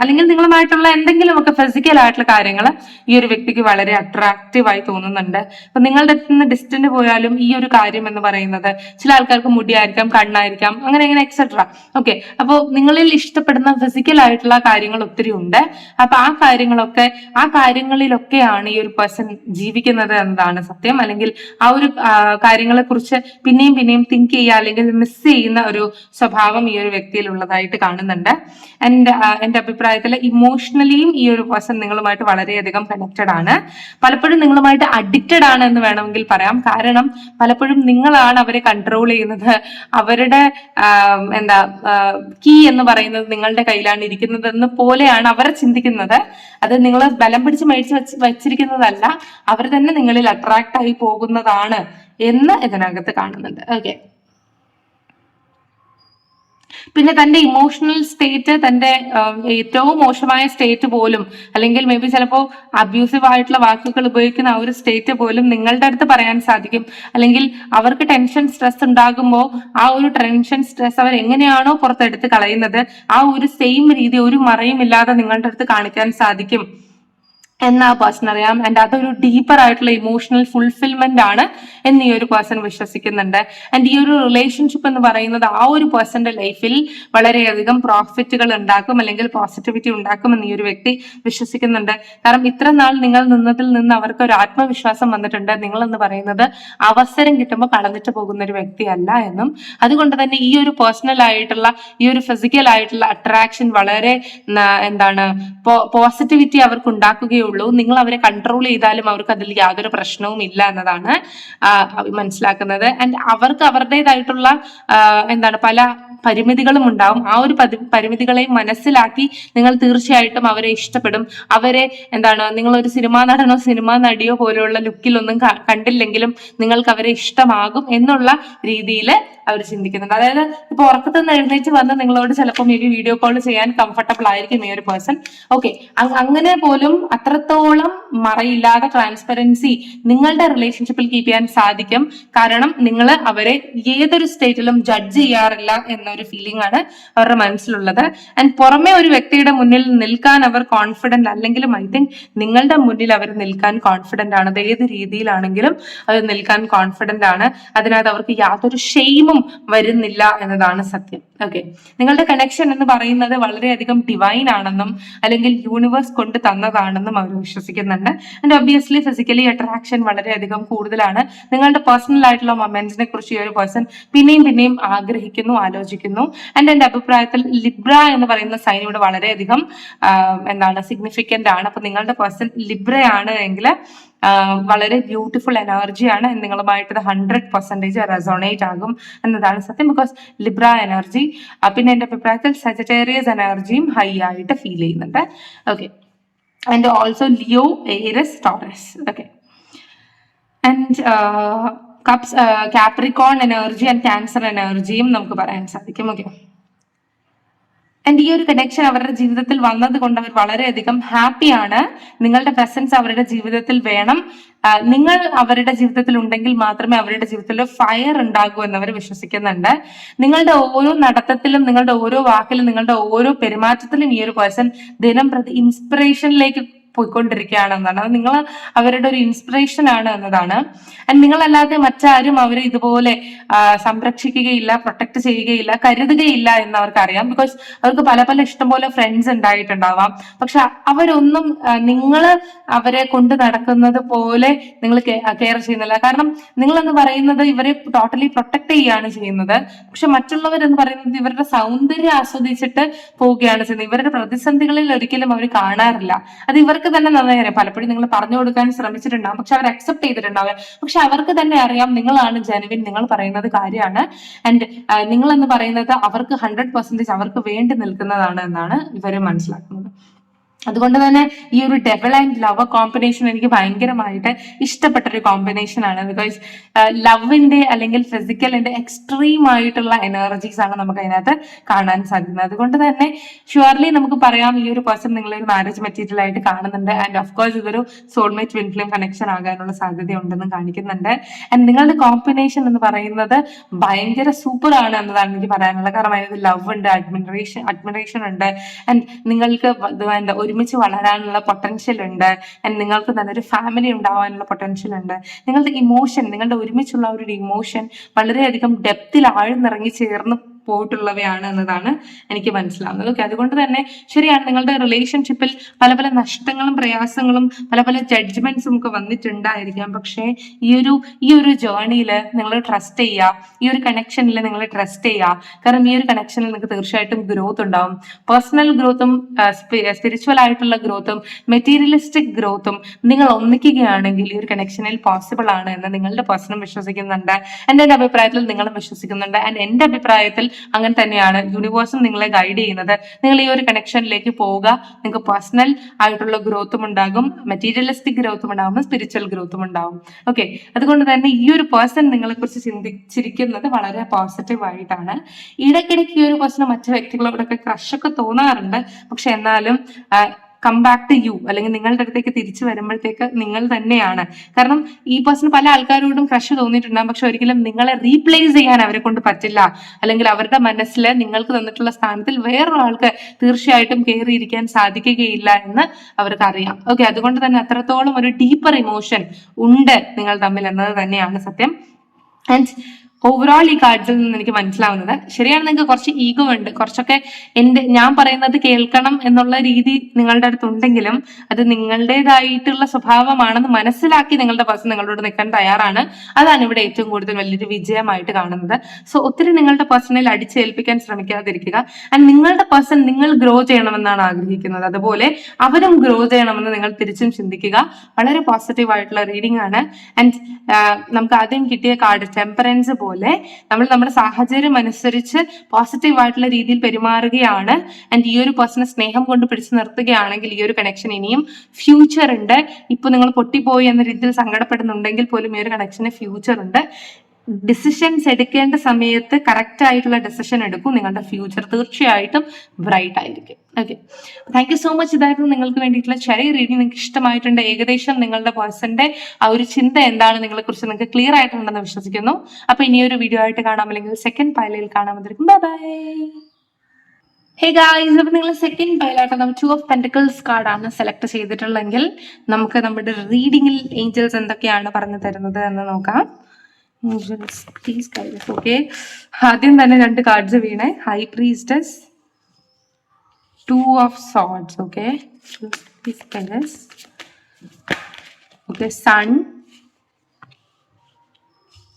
A: അല്ലെങ്കിൽ നിങ്ങളുമായിട്ടുള്ള എന്തെങ്കിലും ഒക്കെ ഫിസിക്കൽ ആയിട്ടുള്ള കാര്യങ്ങൾ ഈ ഒരു വ്യക്തിക്ക് വളരെ അട്രാക്റ്റീവ് ആയി തോന്നുന്നുണ്ട്. അപ്പൊ നിങ്ങളുടെ അടുത്ത് നിന്ന് ഡിസ്റ്റന്റ് പോയാലും ഈ ഒരു കാര്യം എന്ന് പറയുന്നത് ചില ആൾക്കാർക്ക് മുടിയായിരിക്കാം കണ്ണായിരിക്കാം അങ്ങനെ അങ്ങനെ എക്സെട്ര ഓക്കെ അപ്പോൾ നിങ്ങളിൽ ഇഷ്ടപ്പെടുന്ന ഫിസിക്കൽ ആയിട്ടുള്ള കാര്യങ്ങൾ ഒത്തിരി ഉണ്ട്. അപ്പൊ ആ കാര്യങ്ങളൊക്കെ ആ കാര്യങ്ങളിലൊക്കെയാണ് ഈ ഒരു പേഴ്സൺ ജീവിക്കുന്നത് എന്നതാണ് സത്യം. അല്ലെങ്കിൽ ആ ഒരു കാര്യങ്ങളെ കുറിച്ച് പിന്നെയും പിന്നെയും തിങ്ക് ചെയ്യുക അല്ലെങ്കിൽ മിസ് ചെയ്യുന്ന ഒരു സ്വഭാവം ഈ ഒരു വ്യക്തിയിൽ ഉള്ളതായിട്ട് കാണുന്നുണ്ട്. ആൻഡ് എന്റെ അഭിപ്രായത്തിൽ ഇമോഷണലിയും ഈ ഒരു പേഴ്സൺ നിങ്ങളുമായിട്ട് വളരെയധികം കണക്റ്റഡ് ആണ്. പലപ്പോഴും നിങ്ങളുമായിട്ട് അഡിക്റ്റഡ് ആണ് എന്ന് വേണമെങ്കിൽ പറയാം. കാരണം പലപ്പോഴും നിങ്ങളാണ് അവരെ കൺട്രോൾ ചെയ്യുന്നത്. അവരുടെ എന്താ കീ എന്ന് പറയുന്നത് നിങ്ങളുടെ കയ്യിലാണ് ഇരിക്കുന്നത് എന്ന് പോലെയാണ് അവർ ചിന്തിക്കുന്നത്. അത് നിങ്ങൾ ബലം പിടിച്ച് മേടിച്ച് വെച്ച് വെച്ചിരിക്കുന്നതല്ല. അവർ തന്നെ നിങ്ങളിൽ അട്രാക്ട് ആയി പോകുന്നതാണ് എന്ന് ഇതിനകത്ത് കാണുന്നുണ്ട്. ഓക്കെ പിന്നെ തന്റെ ഇമോഷണൽ സ്റ്റേറ്റ് തന്റെ ഏറ്റവും മോശമായ സ്റ്റേറ്റ് പോലും അല്ലെങ്കിൽ മേ ബി ചിലപ്പോൾ അബ്യൂസീവ് ആയിട്ടുള്ള വാക്കുകൾ ഉപയോഗിക്കുന്ന ആ ഒരു സ്റ്റേറ്റ് പോലും നിങ്ങളുടെ അടുത്ത് പറയാൻ സാധിക്കും. അല്ലെങ്കിൽ അവർക്ക് ടെൻഷൻ സ്ട്രെസ് ഉണ്ടാകുമ്പോൾ ആ ഒരു ടെൻഷൻ സ്ട്രെസ് അവർ എങ്ങനെയാണോ പുറത്തെടുത്ത് കളയുന്നത് ആ ഒരു സെയിം രീതി ഒരു മറയും ഇല്ലാതെ നിങ്ങളുടെ അടുത്ത് കാണിക്കാൻ സാധിക്കും. എന്ന് പേഴ്സൺ അറിയാം? ആൻഡ് അതൊരു ഡീപ്പർ ആയിട്ടുള്ള ഇമോഷണൽ ഫുൾഫിൽമെന്റ് ആണ് എന്ന് ഈ ഒരു പേഴ്സൺ വിശ്വസിക്കുന്നുണ്ട്. ആൻഡ് ഈ ഒരു റിലേഷൻഷിപ്പ് എന്ന് പറയുന്നത് ആ ഒരു പേഴ്സന്റെ ലൈഫിൽ വളരെയധികം പ്രോഫിറ്റുകൾ ഉണ്ടാക്കും അല്ലെങ്കിൽ പോസിറ്റിവിറ്റി ഉണ്ടാക്കും എന്ന് ഈ ഒരു വ്യക്തി വിശ്വസിക്കുന്നുണ്ട്. കാരണം ഇത്ര നാൾ നിങ്ങൾ നിന്നതിൽ നിന്ന് അവർക്ക് ഒരു ആത്മവിശ്വാസം വന്നിട്ടുണ്ട്. നിങ്ങൾ എന്ന് പറയുന്നത് അവസരം കിട്ടുമ്പോൾ കളഞ്ഞിട്ട് പോകുന്ന ഒരു വ്യക്തിയല്ല എന്നും. അതുകൊണ്ട് തന്നെ ഈ ഒരു പേഴ്സണൽ ആയിട്ടുള്ള ഈ ഒരു ഫിസിക്കൽ ആയിട്ടുള്ള അട്രാക്ഷൻ വളരെ എന്താണ് പോസിറ്റിവിറ്റി അവർക്ക് ഉണ്ടാക്കുകയുള്ളൂ നിങ്ങൾ അവരെ കൺട്രോൾ ചെയ്താലും അവർക്ക് അതിൽ യാതൊരു പ്രശ്നവും ഇല്ല എന്നതാണ് മനസ്സിലാക്കുന്നത്. ആൻഡ് അവർക്ക് അവരുടേതായിട്ടുള്ള എന്താണ് പല പരിമിതികളും ഉണ്ടാവും. ആ ഒരു പരിമിതികളെയും മനസ്സിലാക്കി നിങ്ങൾ തീർച്ചയായിട്ടും അവരെ ഇഷ്ടപ്പെടും. അവരെ എന്താണ് നിങ്ങൾ ഒരു സിനിമാ നടനോ സിനിമാ നടിയോ പോലെയുള്ള ലുക്കിലൊന്നും കണ്ടില്ലെങ്കിലും നിങ്ങൾക്ക് അവരെ ഇഷ്ടമാകും എന്നുള്ള രീതിയിൽ അവർ ചിന്തിക്കുന്നുണ്ട്. അതായത് ഇപ്പൊ ഉറക്കത്തിൽ നിന്ന് എഴുന്നേറ്റ് വന്ന് നിങ്ങളോട് ചിലപ്പോൾ മേ ബി വീഡിയോ കോൾ ചെയ്യാൻ കംഫർട്ടബിൾ ആയിരിക്കും ഈ ഒരു പേഴ്സൺ ഓക്കെ അങ്ങനെ പോലും അത്രത്തോളം മറയില്ലാതെ ട്രാൻസ്പെറൻസി നിങ്ങളുടെ റിലേഷൻഷിപ്പിൽ കീപ്പ് ചെയ്യാൻ സാധിക്കും. കാരണം നിങ്ങൾ അവരെ ഏതൊരു സ്റ്റേറ്റിലും ജഡ്ജ് ചെയ്യാറില്ല എന്നൊരു ഫീലിംഗ് ആണ് അവരുടെ മനസ്സിലുള്ളത്. ആൻഡ് പുറമെ ഒരു വ്യക്തിയുടെ മുന്നിൽ നിൽക്കാൻ അവർ കോൺഫിഡന്റ് അല്ലെങ്കിലും ഐ തിങ്ക് നിങ്ങളുടെ മുന്നിൽ അവർ നിൽക്കാൻ കോൺഫിഡന്റ് ആണ്. അത് ഏത് രീതിയിലാണെങ്കിലും അവർ നിൽക്കാൻ കോൺഫിഡന്റ് ആണ്. അതിനകത്ത് അവർക്ക് യാതൊരു ഷെയിമും വരുന്നില്ല എന്നതാണ് സത്യം. ഓക്കെ നിങ്ങളുടെ കണക്ഷൻ എന്ന് പറയുന്നത് വളരെയധികം ഡിവൈൻ ആണെന്നും അല്ലെങ്കിൽ യൂണിവേഴ്സ് കൊണ്ട് തന്നതാണെന്നും അവർ വിശ്വസിക്കുന്നുണ്ട്. ആൻഡ് ഒബിയസ്ലി ഫിസിക്കലി അട്രാക്ഷൻ വളരെയധികം കൂടുതലാണ്. നിങ്ങളുടെ പേഴ്സണൽ ആയിട്ടുള്ള മൊമെന്റ്സിനെ കുറിച്ച് ഈ ഒരു പേഴ്സൺ പിന്നെയും പിന്നെയും ആഗ്രഹിക്കുന്നു ആലോചിക്കുന്നു. ആൻഡ് എന്റെ അഭിപ്രായത്തിൽ ലിബ്ര എന്ന് പറയുന്ന സൈൻ ഇവിടെ വളരെയധികം എന്താണ് സിഗ്നിഫിക്കന്റ് ആണ്. അപ്പൊ നിങ്ങളുടെ പേഴ്സൺ ലിബ്രയാണ് എങ്കിൽ വളരെ ബ്യൂട്ടിഫുൾ എനർജിയാണ് നിങ്ങളുമായിട്ട് ഹൺഡ്രഡ് പെർസെന്റേജ് റെസോണേറ്റ് ആകും എന്നതാണ് സത്യം. ബിക്കോസ് ലിബ്ര എനർജി പിന്നെ എന്റെ അഭിപ്രായത്തിൽ സജറ്റേറിയസ് എനർജിയും ഹൈ ആയിട്ട് ഫീൽ ചെയ്യുന്നുണ്ട്. Okay and also Leo Aries Taurus okay and cups Capricorn energy and Cancer എനർജിയും നമുക്ക് പറയാൻ സാധിക്കും. ഓക്കെ ആൻഡ് ഈ ഒരു കണക്ഷൻ അവരുടെ ജീവിതത്തിൽ വന്നത് കൊണ്ട് അവർ വളരെയധികം ഹാപ്പിയാണ് നിങ്ങളുടെ പ്രസൻസ് അവരുടെ ജീവിതത്തിൽ വേണം. നിങ്ങൾ അവരുടെ ജീവിതത്തിൽ ഉണ്ടെങ്കിൽ മാത്രമേ അവരുടെ ജീവിതത്തിൽ ഫയർ ഉണ്ടാകൂ എന്ന് അവർ വിശ്വസിക്കുന്നുണ്ട്. നിങ്ങളുടെ ഓരോ നടത്തത്തിലും നിങ്ങളുടെ ഓരോ വാക്കിലും നിങ്ങളുടെ ഓരോ പെരുമാറ്റത്തിലും ഈ ഒരു പേഴ്സൺ ദിനം പ്രതി ഇൻസ്പിറേഷനിലേക്ക് പോയിക്കൊണ്ടിരിക്കുകയാണ് എന്നാണ് അത് നിങ്ങൾ അവരുടെ ഒരു ഇൻസ്പിറേഷൻ ആണ് എന്നതാണ്. ആൻഡ് നിങ്ങളല്ലാതെ മറ്റാരും അവരെ ഇതുപോലെ സംരക്ഷിക്കുകയില്ല പ്രൊട്ടക്ട് ചെയ്യുകയില്ല കരുതുകയില്ല എന്ന് അവർക്കറിയാം ബിക്കോസ് അവർക്ക് പല പല ഇഷ്ടംപോലെ ഫ്രണ്ട്സ് ഉണ്ടായിട്ടുണ്ടാവാം. പക്ഷെ അവരൊന്നും നിങ്ങൾ അവരെ കൊണ്ട് നടക്കുന്നത് പോലെ നിങ്ങൾ കെയർ ചെയ്യുന്നില്ല. കാരണം നിങ്ങൾ എന്ന് പറയുന്നത് ഇവരെ ടോട്ടലി പ്രൊട്ടക്ട് ചെയ്യുകയാണ് ചെയ്യുന്നത്. പക്ഷെ മറ്റുള്ളവർ എന്ന് പറയുന്നത് ഇവരുടെ സൗന്ദര്യം ആസ്വദിച്ചിട്ട് പോവുകയാണ് ചെയ്യുന്നത്. ഇവരുടെ പ്രതിസന്ധികളിൽ ഒരിക്കലും അവർ കാണാറില്ല. അത് ഇവർക്ക് തന്നെ നന്നായി അറിയാം. പലപ്പോഴും നിങ്ങൾ പറഞ്ഞു കൊടുക്കാൻ ശ്രമിച്ചിട്ടുണ്ടാവും. പക്ഷെ അവർ അക്സെപ്റ്റ് ചെയ്തിട്ടുണ്ടാവും പക്ഷെ അവർക്ക് തന്നെ അറിയാം നിങ്ങളാണ് ജനുവിൻ നിങ്ങൾ പറയുന്നത് കാര്യമാണ്. ആൻഡ് നിങ്ങൾ എന്ന് പറയുന്നത് അവർക്ക് ഹൺഡ്രഡ് പെർസെന്റേജ് അവർക്ക് വേണ്ടി നിൽക്കുന്നതാണ് എന്നാണ് ഇവർ മനസ്സിലാക്കുന്നത്. അതുകൊണ്ട് തന്നെ ഈ ഒരു ഡെവൽ ആൻഡ് ലവ് കോമ്പിനേഷൻ എനിക്ക് ഭയങ്കരമായിട്ട് ഇഷ്ടപ്പെട്ട ഒരു കോമ്പിനേഷൻ ആണ് ബിക്കോസ് ലവിന്റെ അല്ലെങ്കിൽ ഫിസിക്കലിന്റെ എക്സ്ട്രീം ആയിട്ടുള്ള എനർജീസ് ആണ് നമുക്ക് അതിനകത്ത് കാണാൻ സാധിക്കുന്നത്. അതുകൊണ്ട് തന്നെ ഷുവർലി നമുക്ക് പറയാം ഈ ഒരു പേഴ്സൺ നിങ്ങളെ ഒരു മാരേജ് മെറ്റീരിയൽ ആയിട്ട് കാണുന്നുണ്ട്. ആൻഡ് ഓഫ് കോഴ്സ് ഇതൊരു സോൾമേറ്റ് ട്വിൻ ഫ്ലെയിം കണക്ഷൻ ആകാനുള്ള സാധ്യത ഉണ്ടെന്നും കാണിക്കുന്നുണ്ട്. ആൻഡ് നിങ്ങളുടെ കോമ്പിനേഷൻ എന്ന് പറയുന്നത് ഭയങ്കര സൂപ്പർ ആണ് എന്നതാണ് എനിക്ക് പറയാനുള്ളത്. കാരണം അതിനകത്ത് ലവ് ഉണ്ട് അഡ്മിറേഷൻ അഡ്മിറേഷൻ ഉണ്ട്. ആൻഡ് നിങ്ങൾക്ക് എന്താ ഒരുമിച്ച് വളരാനുള്ള പൊട്ടൻഷ്യൽ ഉണ്ട്. ആൻഡ് നിങ്ങൾക്ക് നല്ലൊരു ഫാമിലി ഉണ്ടാവാനുള്ള പൊട്ടൻഷ്യൽ ഉണ്ട്. നിങ്ങളുടെ ഇമോഷൻ നിങ്ങളുടെ ഒരുമിച്ചുള്ള ഒരു ഇമോഷൻ വളരെയധികം ഡെപ്തിൽ ആഴ്ന്നിറങ്ങി ചേർന്ന് പോയിട്ടുള്ളവയാണ് എന്നതാണ് എനിക്ക് മനസ്സിലാവുന്നത്. ഓക്കെ അതുകൊണ്ട് തന്നെ ശരിയാണ് നിങ്ങളുടെ റിലേഷൻഷിപ്പിൽ പല പല നഷ്ടങ്ങളും പ്രയാസങ്ങളും പല പല ജഡ്ജ്മെന്റ്സും ഒക്കെ വന്നിട്ടുണ്ടായിരിക്കാം. പക്ഷേ ഈ ഒരു ഈ ഒരു ജേർണിയിൽ നിങ്ങൾ ട്രസ്റ്റ് ചെയ്യുക ഈ ഒരു കണക്ഷനിൽ നിങ്ങൾ ട്രസ്റ്റ് ചെയ്യുക. കാരണം ഈ ഒരു കണക്ഷനിൽ നിങ്ങൾക്ക് തീർച്ചയായിട്ടും ഗ്രോത്ത് ഉണ്ടാവും. പേഴ്സണൽ ഗ്രോത്തും സ്പിരിച്വൽ ആയിട്ടുള്ള ഗ്രോത്തും മെറ്റീരിയലിസ്റ്റിക് ഗ്രോത്തും നിങ്ങൾ ഒന്നിക്കുകയാണെങ്കിൽ ഈ ഒരു കണക്ഷനിൽ പോസിബിൾ ആണ് എന്ന് നിങ്ങളുടെ പേഴ്സണും വിശ്വസിക്കുന്നുണ്ട്. എന്റെ അഭിപ്രായത്തിൽ നിങ്ങളും വിശ്വസിക്കുന്നുണ്ട്. ആൻഡ് എന്റെ അഭിപ്രായത്തിൽ അങ്ങനെ തന്നെയാണ്. യൂണിവേഴ്സും നിങ്ങളെ ഗൈഡ് ചെയ്യുന്നത്. നിങ്ങൾ ഈ ഒരു കണക്ഷനിലേക്ക് പോവുക. നിങ്ങൾക്ക് പേഴ്സണൽ ആയിട്ടുള്ള ഗ്രോത്തും ഉണ്ടാകും. മെറ്റീരിയലിസ്റ്റിക് ഗ്രോത്തും ഉണ്ടാകും. സ്പിരിച്വൽ ഗ്രോത്തും ഉണ്ടാകും. ഓക്കെ അതുകൊണ്ട് തന്നെ ഈ ഒരു പേഴ്സൺ നിങ്ങളെ കുറിച്ച് ചിന്തിച്ചിരിക്കുന്നത് വളരെ പോസിറ്റീവ് ആയിട്ടാണ്. ഇടയ്ക്കിടയ്ക്ക് ഈ ഒരു പേഴ്സൺ മറ്റു വ്യക്തികളോടൊക്കെ ക്രഷൊക്കെ തോന്നാറുണ്ട്. പക്ഷെ എന്നാലും കം ബാക്ക് ടു യു അല്ലെങ്കിൽ നിങ്ങളുടെ അടുത്തേക്ക് തിരിച്ചു വരുമ്പോഴത്തേക്ക് നിങ്ങൾ തന്നെയാണ്. കാരണം ഈ പേഴ്സൺ പല ആൾക്കാരോടും ക്രഷ് തോന്നിയിട്ടുണ്ടാകും പക്ഷെ ഒരിക്കലും നിങ്ങളെ റീപ്ലേസ് ചെയ്യാൻ അവരെ കൊണ്ട് പറ്റില്ല. അല്ലെങ്കിൽ അവരുടെ മനസ്സിൽ നിങ്ങൾക്ക് തന്നിട്ടുള്ള സ്ഥാനത്തിൽ വേറൊരാൾക്ക് തീർച്ചയായിട്ടും കയറിയിരിക്കാൻ സാധിക്കുകയില്ല എന്ന് അവർക്ക് അറിയാം. ഓക്കെ അതുകൊണ്ട് തന്നെ അത്രത്തോളം ഒരു ഡീപ്പർ ഇമോഷൻ ഉണ്ട് നിങ്ങൾ തമ്മിൽ എന്നത് തന്നെയാണ് സത്യം. ആൻഡ് ഓവറോൾ ഈ കാർഡ്സിൽ നിന്ന് എനിക്ക് മനസ്സിലാവുന്നത്. ശരിയാണ് നിങ്ങൾക്ക് കുറച്ച് ഈഗോ ഉണ്ട്. കുറച്ചൊക്കെ എന്റെ ഞാൻ പറയുന്നത് കേൾക്കണം എന്നുള്ള രീതി നിങ്ങളുടെ അടുത്തുണ്ടെങ്കിലും അത് നിങ്ങളുടേതായിട്ടുള്ള സ്വഭാവമാണെന്ന് മനസ്സിലാക്കി നിങ്ങളുടെ പേഴ്സൺ നിങ്ങളോട് നിൽക്കാൻ തയ്യാറാണ്. അതാണ് ഇവിടെ ഏറ്റവും കൂടുതൽ വലിയൊരു വിജയമായിട്ട് കാണുന്നത്. സോ ഒത്തിരി നിങ്ങളുടെ പേഴ്സണിൽ അടിച്ചേൽപ്പിക്കാൻ ശ്രമിക്കാതിരിക്കുക. ആൻഡ് നിങ്ങളുടെ പേഴ്സൺ നിങ്ങൾ ഗ്രോ ചെയ്യണമെന്നാണ് ആഗ്രഹിക്കുന്നത്. അതുപോലെ അവരും ഗ്രോ ചെയ്യണമെന്ന് നിങ്ങൾ തിരിച്ചും ചിന്തിക്കുക. വളരെ പോസിറ്റീവ് ആയിട്ടുള്ള റീഡിംഗ് ആണ്. ആൻഡ് നമുക്ക് ആദ്യം കിട്ടിയ കാർഡ് ടെമ്പറൻസ് പോലെ നമ്മൾ നമ്മുടെ സാഹചര്യം അനുസരിച്ച് പോസിറ്റീവ് ആയിട്ടുള്ള രീതിയിൽ പെരുമാറുകയാണ്. ആൻഡ് ഈ ഒരു പേഴ്സണെ സ്നേഹം കൊണ്ട് പിടിച്ചു നിർത്തുകയാണെങ്കിൽ ഈ ഒരു കണക്ഷൻ ഇനിയും ഫ്യൂച്ചർ ഉണ്ട്. ഇപ്പൊ നിങ്ങൾ പൊട്ടിപ്പോയി എന്ന രീതിയിൽ സങ്കടപ്പെടുന്നുണ്ടെങ്കിൽ പോലും ഈ ഒരു കണക്ഷന് ഫ്യൂച്ചർ ഉണ്ട്. ഡിസിഷൻസ് എടുക്കേണ്ട സമയത്ത് കറക്റ്റ് ആയിട്ടുള്ള ഡിസിഷൻ എടുക്കും. നിങ്ങളുടെ ഫ്യൂച്ചർ തീർച്ചയായിട്ടും ബ്രൈറ്റ് ആയിരിക്കും. Okay thank you so much ഇതായിരുന്നു നിങ്ങൾക്ക് വേണ്ടിയിട്ടുള്ള ചെറിയ റീഡിങ് നിങ്ങൾക്ക് ഇഷ്ടമായിട്ടുണ്ട് ഏകദേശം നിങ്ങളുടെ പേഴ്സന്റെ ആ ഒരു ചിന്ത എന്താണ് നിങ്ങളെ കുറിച്ച് നിങ്ങൾക്ക് ക്ലിയർ ആയിട്ടുണ്ടെന്ന് വിശ്വസിക്കുന്നു. അപ്പൊ ഇനി ഒരു വീഡിയോ ആയിട്ട് കാണാം. അല്ലെങ്കിൽ സെക്കൻഡ് പൈലയിൽ കാണാമെന്നിരിക്കും ബൈ ബൈ ഹേ ഗായ്സ് അപ്പൊ നിങ്ങൾ സെക്കൻഡ് പൈലായിട്ട് നമ്മൾ ടു ഓഫ് പെന്റിക്കൽസ് കാർഡാണ് സെലക്ട് ചെയ്തിട്ടുള്ളെങ്കിൽ നമുക്ക് നമ്മുടെ റീഡിങ്ങിൽ ഏഞ്ചൽസ് എന്തൊക്കെയാണ് പറഞ്ഞു തരുന്നത് എന്ന് നോക്കാം. ഓക്കെ ആദ്യം തന്നെ രണ്ട് cards വീണേ. High priestess two of swords okay okay sun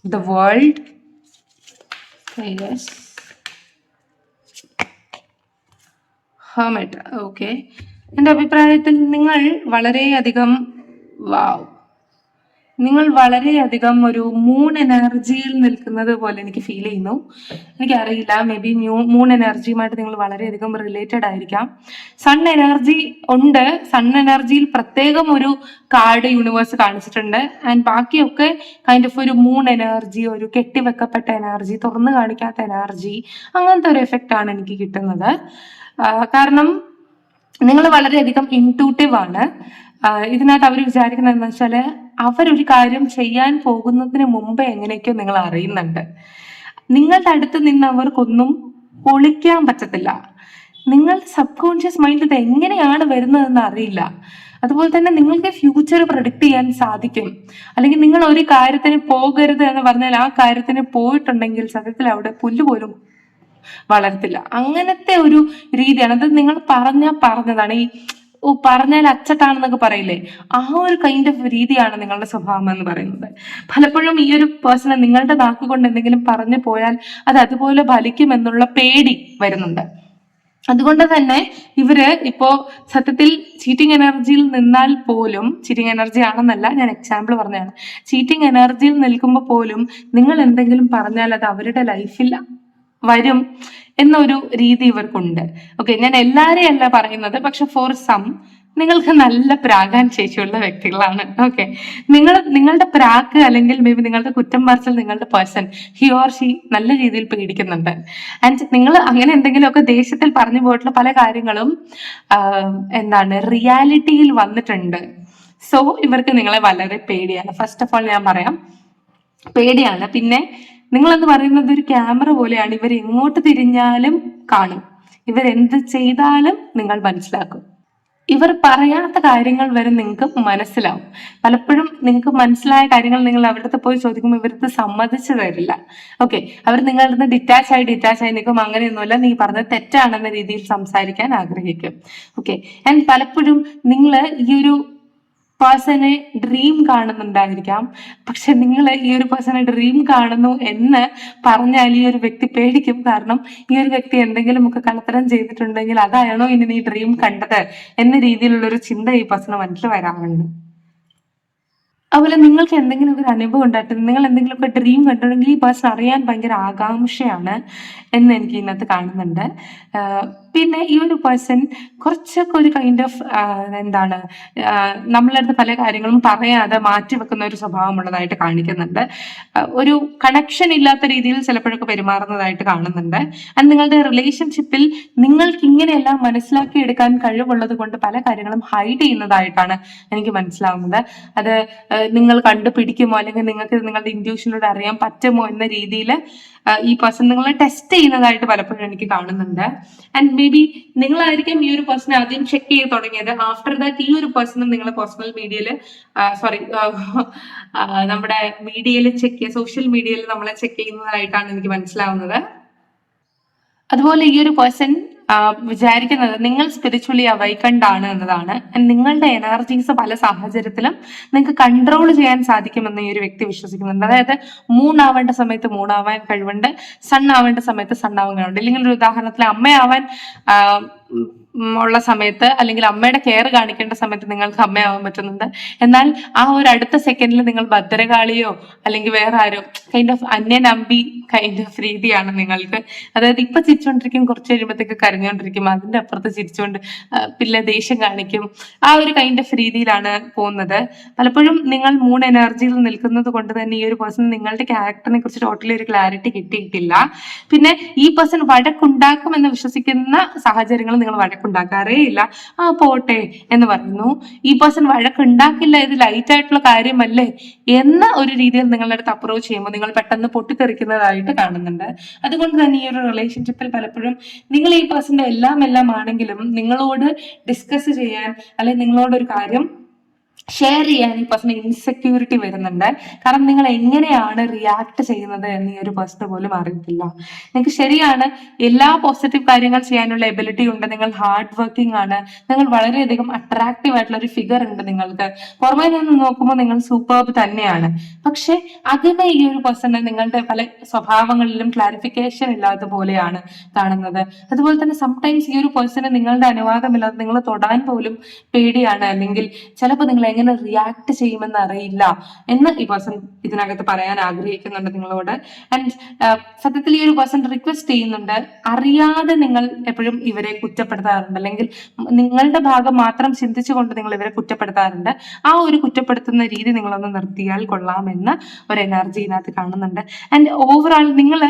A: the world hermit okay എന്റെ അഭിപ്രായത്തിൽ നിങ്ങൾ വളരെയധികം വാവ് നിങ്ങൾ വളരെയധികം ഒരു മൂൺ എനർജിയിൽ നിൽക്കുന്നത് പോലെ എനിക്ക് ഫീൽ ചെയ്യുന്നു. എനിക്കറിയില്ല മേ ബി ന്യൂ മൂൺ എനർജിയുമായിട്ട് നിങ്ങൾ വളരെയധികം റിലേറ്റഡ് ആയിരിക്കാം. സൺ എനർജി ഉണ്ട്. സൺ എനർജിയിൽ പ്രത്യേകം ഒരു കാർഡ് യൂണിവേഴ്സ് കാണിച്ചിട്ടുണ്ട്. ആൻഡ് ബാക്കിയൊക്കെ കൈൻഡ് ഓഫ് ഒരു മൂൺ എനർജി ഒരു കെട്ടിവെക്കപ്പെട്ട എനർജി തുറന്നു കാണിക്കാത്ത എനർജി അങ്ങനത്തെ ഒരു എഫക്റ്റ് ആണ് എനിക്ക് കിട്ടുന്നത്. കാരണം നിങ്ങൾ വളരെയധികം ഇന്റൂട്ടീവ് ആണ്. ഇതിനകത്ത് അവർ വിചാരിക്കുന്നത് എന്താ വെച്ചാൽ അവരൊരു കാര്യം ചെയ്യാൻ പോകുന്നതിന് മുമ്പ് എങ്ങനെയൊക്കെയോ നിങ്ങൾ അറിയുന്നുണ്ട്. നിങ്ങളുടെ അടുത്ത് നിന്ന് അവർക്കൊന്നും ഒളിക്കാൻ പറ്റത്തില്ല. നിങ്ങളുടെ സബ് കോൺഷ്യസ് മൈൻഡ് ഇത് എങ്ങനെയാണ് വരുന്നതെന്ന് അറിയില്ല. അതുപോലെ തന്നെ നിങ്ങൾക്ക് ഫ്യൂച്ചർ പ്രഡിക്റ്റ് ചെയ്യാൻ സാധിക്കും. അല്ലെങ്കിൽ നിങ്ങൾ ഒരു കാര്യത്തിന് പോകരുത് എന്ന് പറഞ്ഞാൽ ആ കാര്യത്തിന് പോയിട്ടുണ്ടെങ്കിൽ സത്യത്തിൽ അവിടെ പുല്ല് പോലും വളരത്തില്ല. അങ്ങനത്തെ ഒരു രീതിയാണ്. അത് നിങ്ങൾ പറഞ്ഞാൽ പറഞ്ഞതാണ്. ഈ ഓ പറഞ്ഞാൽ അച്ചട്ടാണെന്നൊക്കെ പറയില്ലേ? ആ ഒരു കൈൻഡ് ഓഫ് രീതിയാണ് നിങ്ങളുടെ സ്വഭാവം എന്ന് പറയുന്നത്. പലപ്പോഴും ഈ ഒരു പേഴ്സണെ നിങ്ങളുടെ വാക്കുകൊണ്ട് എന്തെങ്കിലും പറഞ്ഞു പോയാൽ അത് അതുപോലെ ഫലിക്കുമെന്നുള്ള പേടി വരുന്നുണ്ട്. അതുകൊണ്ട് തന്നെ ഇവർ ഇപ്പോ സത്യത്തിൽ ചീറ്റിംഗ് എനർജിയിൽ നിന്നാൽ പോലും ചീറ്റിംഗ് എനർജി ആണെന്നല്ല ഞാൻ എക്സാമ്പിൾ പറഞ്ഞതാണ്. ചീറ്റിംഗ് എനർജിയിൽ നിൽക്കുമ്പോൾ പോലും നിങ്ങൾ എന്തെങ്കിലും പറഞ്ഞാൽ അത് അവരുടെ ലൈഫിൽ വരും. എന്നൊരു രീതി ഇവർക്കുണ്ട്. ഓക്കെ ഞാൻ എല്ലാരെയും അല്ല പറയുന്നത് പക്ഷെ ഫോർ സം നിങ്ങൾക്ക് നല്ല പ്രാഗാൻ ശേഷിയുള്ള വ്യക്തികളാണ്. ഓക്കെ നിങ്ങൾ നിങ്ങളുടെ പ്രാക്ക് അല്ലെങ്കിൽ മേ ബി നിങ്ങളുടെ കുറ്റം പറച്ചൽ നിങ്ങളുടെ പേഴ്സൺ ഹി ഓർ ഷീ നല്ല രീതിയിൽ പേടിക്കുന്നുണ്ട് ആൻഡ് നിങ്ങൾ അങ്ങനെ എന്തെങ്കിലുമൊക്കെ ദേഷ്യത്തിൽ പറഞ്ഞു പോയിട്ടുള്ള പല കാര്യങ്ങളും എന്താണ് റിയാലിറ്റിയിൽ വന്നിട്ടുണ്ട്. സോ ഇവർക്ക് നിങ്ങളെ വളരെ പേടിയാണ്. ഫസ്റ്റ് ഓഫ് ഓൾ ഞാൻ പറയാം പേടിയാണ്. പിന്നെ നിങ്ങളെന്ന് പറയുന്നത് ഒരു ക്യാമറ പോലെയാണ്. ഇവർ എങ്ങോട്ട് തിരിഞ്ഞാലും കാണും. ഇവർ എന്ത് ചെയ്താലും നിങ്ങൾ മനസ്സിലാക്കും. ഇവർ പറയാത്ത കാര്യങ്ങൾ വരെ നിങ്ങൾക്ക് മനസ്സിലാവും. പലപ്പോഴും നിങ്ങൾക്ക് മനസ്സിലായ കാര്യങ്ങൾ നിങ്ങൾ അവരുടെ അടുത്ത് പോയി ചോദിക്കുമ്പോൾ ഇവരത് സമ്മതിച്ചു തരില്ല. ഓക്കെ അവർ നിങ്ങളുടെ നിന്ന് ഡിറ്റാച്ച് ആയി ഡിറ്റാച്ച് ആയി നിൽക്കും. അങ്ങനെയൊന്നുമല്ല. നീ പറഞ്ഞത് തെറ്റാണെന്ന രീതിയിൽ സംസാരിക്കാൻ ആഗ്രഹിക്കും. ഓക്കെ ആൻഡ് പലപ്പോഴും നിങ്ങൾ ഈ ഒരു പേഴ്സണെ ഡ്രീം കാണുന്നുണ്ടായിരിക്കാം. പക്ഷെ നിങ്ങൾ ഈ ഒരു പേഴ്സണെ ഡ്രീം കാണുന്നു എന്ന് പറഞ്ഞാൽ ഈ ഒരു വ്യക്തി പേടിക്കും. കാരണം ഈ ഒരു വ്യക്തി എന്തെങ്കിലും ഒക്കെ കള്ളത്തരം ചെയ്തിട്ടുണ്ടെങ്കിൽ അതാണോ ഇനി നീ ഡ്രീം കണ്ടത്? എന്ന രീതിയിലുള്ള ഒരു ചിന്ത ഈ പേഴ്സണ് മനസ്സിൽ വരാറുണ്ട്. അതുപോലെ നിങ്ങൾക്ക് എന്തെങ്കിലും ഒരു അനുഭവം ഉണ്ടായിട്ടുണ്ട് നിങ്ങൾ എന്തെങ്കിലുമൊക്കെ ഡ്രീം കണ്ടിട്ടുണ്ടെങ്കിൽ ഈ പേഴ്സൺ അറിയാൻ ഭയങ്കര ആകാംക്ഷയാണ് എന്ന് എനിക്ക് ഇന്നത്ത് കാണുന്നുണ്ട്. പിന്നെ ഈ ഒരു പേഴ്സൺ കുറച്ചൊക്കെ ഒരു കൈൻഡ് ഓഫ് എന്താണ് നമ്മളടുത്ത് പല കാര്യങ്ങളും പറയാതെ മാറ്റി വെക്കുന്ന ഒരു സ്വഭാവമുള്ളതായിട്ട് കാണിക്കുന്നുണ്ട്. ഒരു കണക്ഷൻ ഇല്ലാത്ത രീതിയിൽ ചിലപ്പോഴൊക്കെ പെരുമാറുന്നതായിട്ട് കാണുന്നുണ്ട്. അത് നിങ്ങളുടെ റിലേഷൻഷിപ്പിൽ നിങ്ങൾക്ക് ഇങ്ങനെയെല്ലാം മനസ്സിലാക്കി എടുക്കാൻ കഴിവുള്ളത് കൊണ്ട് പല കാര്യങ്ങളും ഹൈഡ് ചെയ്യുന്നതായിട്ടാണ് എനിക്ക് മനസ്സിലാവുന്നത്. അത് നിങ്ങൾ കണ്ടുപിടിക്കുമോ? അല്ലെങ്കിൽ നിങ്ങൾക്ക് നിങ്ങളുടെ ഇൻഡ്യൂഷനിലൂടെ അറിയാൻ പറ്റുമോ എന്ന രീതിയിൽ ഈ പേഴ്സൺ നിങ്ങളെ ടെസ്റ്റ് ചെയ്യുന്നതായിട്ട് പലപ്പോഴും എനിക്ക് കാണുന്നുണ്ട്. ആൻഡ് മേ ബി നിങ്ങളായിരിക്കും ഈ ഒരു പേഴ്സൺ ആദ്യം ചെക്ക് ചെയ്ത് തുടങ്ങിയത്. ആഫ്റ്റർ ദാറ്റ് ഈ ഒരു പേഴ്സണും നിങ്ങൾ പേഴ്സണൽ മീഡിയയിൽ സോറി നമ്മുടെ മീഡിയയിൽ ചെക്ക് ചെയ്യുക സോഷ്യൽ മീഡിയയിൽ നമ്മളെ ചെക്ക് ചെയ്യുന്നതായിട്ടാണ് എനിക്ക് മനസ്സിലാവുന്നത്. അതുപോലെ ഈ ഒരു പേഴ്സൺ വിചാരിക്കുന്നത് നിങ്ങൾ സ്പിരിച്വലി അവൈക്കൻഡ് ആണ് എന്നതാണ്. നിങ്ങളുടെ എനർജീസ് പല സാഹചര്യത്തിലും നിങ്ങൾക്ക് കൺട്രോൾ ചെയ്യാൻ സാധിക്കുമെന്ന് ഈ ഒരു വ്യക്തി വിശ്വസിക്കുന്നുണ്ട്. അതായത് മൂൺ ആവേണ്ട സമയത്ത് മൂൺ ആവാൻ കഴിവുണ്ട് സൺ ആവേണ്ട സമയത്ത് സൺ ആവാൻ കഴിവുണ്ട് ഇല്ലെങ്കിൽ ഒരു ഉദാഹരണത്തിൽ അമ്മയാവാൻ ഉള്ള സമയത്ത് അല്ലെങ്കിൽ അമ്മയുടെ കെയർ കാണിക്കേണ്ട സമയത്ത് നിങ്ങൾക്ക് അമ്മയാവാൻ പറ്റുന്നുണ്ട്. എന്നാൽ ആ ഒരു അടുത്ത സെക്കൻഡിൽ നിങ്ങൾ ഭദ്രകാളിയോ അല്ലെങ്കിൽ വേറെ ആരോ കൈൻഡ് ഓഫ് അന്യ നമ്പി കൈൻഡ് ഓഫ് രീതിയാണ് നിങ്ങൾക്ക്. അതായത് ഇപ്പൊ ചിരിച്ചുകൊണ്ടിരിക്കും കുറച്ച് കഴിയുമ്പോഴത്തേക്ക് കരഞ്ഞുകൊണ്ടിരിക്കും അതിന്റെ അപ്പുറത്ത് ചിരിച്ചുകൊണ്ട് പിന്നെ ദേഷ്യം കാണിക്കും. ആ ഒരു കൈൻഡ് ഓഫ് രീതിയിലാണ് പോകുന്നത്. പലപ്പോഴും നിങ്ങൾ മൂൺ എനർജിയിൽ നിൽക്കുന്നത് കൊണ്ട് തന്നെ ഈ ഒരു പേഴ്സൺ നിങ്ങളുടെ ക്യാരക്ടറിനെ കുറിച്ച് ടോട്ടലി ഒരു ക്ലാരിറ്റി കിട്ടിയിട്ടില്ല. പിന്നെ ഈ പേഴ്സൺ വഴക്കുണ്ടാക്കുമെന്ന് വിശ്വസിക്കുന്ന സാഹചര്യങ്ങൾ നിങ്ങൾ വഴക്കുണ്ടാക്കാറേ ഇല്ല. ആ പോട്ടെ എന്ന് പറയുന്നു. ഈ പേഴ്സൺ വഴക്കുണ്ടാക്കില്ല ഇത് ലൈറ്റ് ആയിട്ടുള്ള കാര്യമല്ലേ? എന്ന ഒരു രീതിയിൽ നിങ്ങളുടെ അടുത്ത് അപ്രോച്ച് ചെയ്യുമ്പോൾ നിങ്ങൾ പെട്ടെന്ന് പൊട്ടിത്തെറിക്കുന്നതായിട്ട് കാണുന്നുണ്ട്. അതുകൊണ്ട് തന്നെ ഈ ഒരു റിലേഷൻഷിപ്പിൽ പലപ്പോഴും നിങ്ങൾ ഈ പേഴ്സന്റെ എല്ലാം എല്ലാം ആണെങ്കിലും നിങ്ങളോട് ഡിസ്കസ് ചെയ്യാൻ അല്ലെങ്കിൽ നിങ്ങളോട് ഒരു കാര്യം ഷെയർ ചെയ്യാൻ ഈ പേഴ്സൺ ഇൻസെക്യൂരിറ്റി വരുന്നുണ്ട്. കാരണം നിങ്ങൾ എങ്ങനെയാണ് റിയാക്ട് ചെയ്യുന്നത് എന്ന് ഈ ഒരു പേഴ്സൺ പോലും അറിയത്തില്ല. നിങ്ങൾക്ക് ശരിയാണ് എല്ലാ പോസിറ്റീവ് കാര്യങ്ങൾ ചെയ്യാനുള്ള എബിലിറ്റി ഉണ്ട്. നിങ്ങൾ ഹാർഡ് വർക്കിംഗ് ആണ്. നിങ്ങൾ വളരെയധികം അട്രാക്റ്റീവ് ആയിട്ടുള്ള ഒരു ഫിഗർ ഉണ്ട് നിങ്ങൾക്ക്. പുറമേ നിന്ന് നോക്കുമ്പോൾ നിങ്ങൾ സൂപ്പർബ് തന്നെയാണ്. പക്ഷെ അതിനെ ഈ ഒരു പേഴ്സണ് നിങ്ങളുടെ പല സ്വഭാവങ്ങളിലും ക്ലാരിഫിക്കേഷൻ ഇല്ലാത്ത പോലെയാണ് കാണുന്നത്. അതുപോലെ തന്നെ സംടൈംസ് ഈ ഒരു പേഴ്സണ് നിങ്ങളുടെ അനുവാദമില്ലാതെ നിങ്ങൾ തൊടാൻ പോലും പേടിയാണ്. അല്ലെങ്കിൽ ചിലപ്പോൾ നിങ്ങൾ എങ്ങനെ റിയാക്ട് ചെയ്യുമെന്ന് അറിയില്ല എന്ന് ഈ പേഴ്സൺ ഇതിനകത്ത് പറയാൻ ആഗ്രഹിക്കുന്നുണ്ട് നിങ്ങളോട്. ആൻഡ് സത്യത്തിൽ ഈ ഒരു പേഴ്സൺ റിക്വസ്റ്റ് ചെയ്യുന്നുണ്ട്. അറിയാതെ നിങ്ങൾ എപ്പോഴും ഇവരെ കുറ്റപ്പെടുത്താറുണ്ട്. അല്ലെങ്കിൽ നിങ്ങളുടെ ഭാഗം മാത്രം ചിന്തിച്ചുകൊണ്ട് നിങ്ങൾ ഇവരെ കുറ്റപ്പെടുത്താറുണ്ട്. ആ ഒരു കുറ്റപ്പെടുത്തുന്ന രീതി നിങ്ങളൊന്ന് നിർത്തിയാൽ കൊള്ളാമെന്ന് ഒരു എനർജി ഇതിനകത്ത് കാണുന്നുണ്ട്. ആൻഡ് ഓവറോൾ നിങ്ങൾ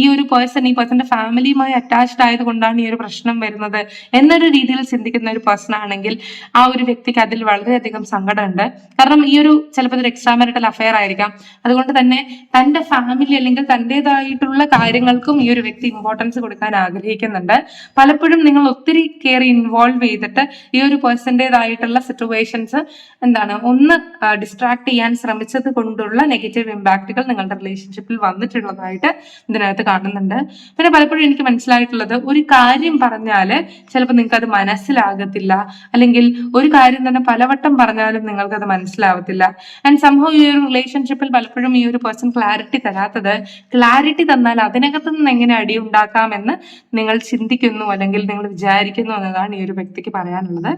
A: ഈ ഒരു പേഴ്സൺ ഈ പേഴ്സന്റെ ഫാമിലിയുമായി അറ്റാച്ച്ഡ് ആയതുകൊണ്ടാണ് ഈ ഒരു പ്രശ്നം വരുന്നത് എന്നൊരു രീതിയിൽ ചിന്തിക്കുന്ന ഒരു പേഴ്സൺ ആണെങ്കിൽ ആ ഒരു വ്യക്തിക്ക് അതിൽ വളരെയധികം സങ്കടമുണ്ട്. കാരണം ഈ ഒരു ചിലപ്പോൾ ഒരു എക്സ്ട്രാ മാരിറ്റൽ അഫയർ ആയിരിക്കാം. അതുകൊണ്ട് തന്നെ തന്റെ ഫാമിലി അല്ലെങ്കിൽ തന്റെതായിട്ടുള്ള കാര്യങ്ങൾക്കും ഈ ഒരു വ്യക്തി ഇമ്പോർട്ടൻസ് കൊടുക്കാൻ ആഗ്രഹിക്കുന്നുണ്ട്. പലപ്പോഴും നിങ്ങൾ ഒത്തിരി കയറി ഇൻവോൾവ് ചെയ്തിട്ട് ഈ ഒരു പേഴ്സന്റെതായിട്ടുള്ള സിറ്റുവേഷൻസ് എന്താണ് ഒന്ന് ഡിസ്ട്രാക്ട് ചെയ്യാൻ ശ്രമിച്ചത് കൊണ്ടുള്ള നെഗറ്റീവ് ഇമ്പാക്റ്റുകൾ നിങ്ങളുടെ റിലേഷൻഷിപ്പിൽ വന്നിട്ടുള്ളതായിട്ട് ഇതിനകത്ത് കാണുന്നുണ്ട്. പിന്നെ പലപ്പോഴും എനിക്ക് മനസ്സിലായിട്ടുള്ളത് ഒരു കാര്യം പറഞ്ഞാൽ ചിലപ്പോൾ നിങ്ങൾക്ക് അത് മനസ്സിലാകത്തില്ല. അല്ലെങ്കിൽ ഒരു കാര്യം തന്നെ പലവട്ടം പറഞ്ഞാലും നിങ്ങൾക്കത് മനസ്സിലാവത്തില്ല. ആൻഡ് സംഭവം ഈ ഒരു റിലേഷൻഷിപ്പിൽ പലപ്പോഴും ഈ ഒരു പേഴ്സൺ ക്ലാരിറ്റി തരാത്തത് ക്ലാരിറ്റി തന്നാൽ അതിനകത്ത് നിന്ന് എങ്ങനെ അടി ഉണ്ടാക്കാമെന്ന് നിങ്ങൾ ചിന്തിക്കുന്നു അല്ലെങ്കിൽ നിങ്ങൾ വിചാരിക്കുന്നു എന്നതാണ് ഈ ഒരു വ്യക്തിക്ക് പറയാനുള്ളത്.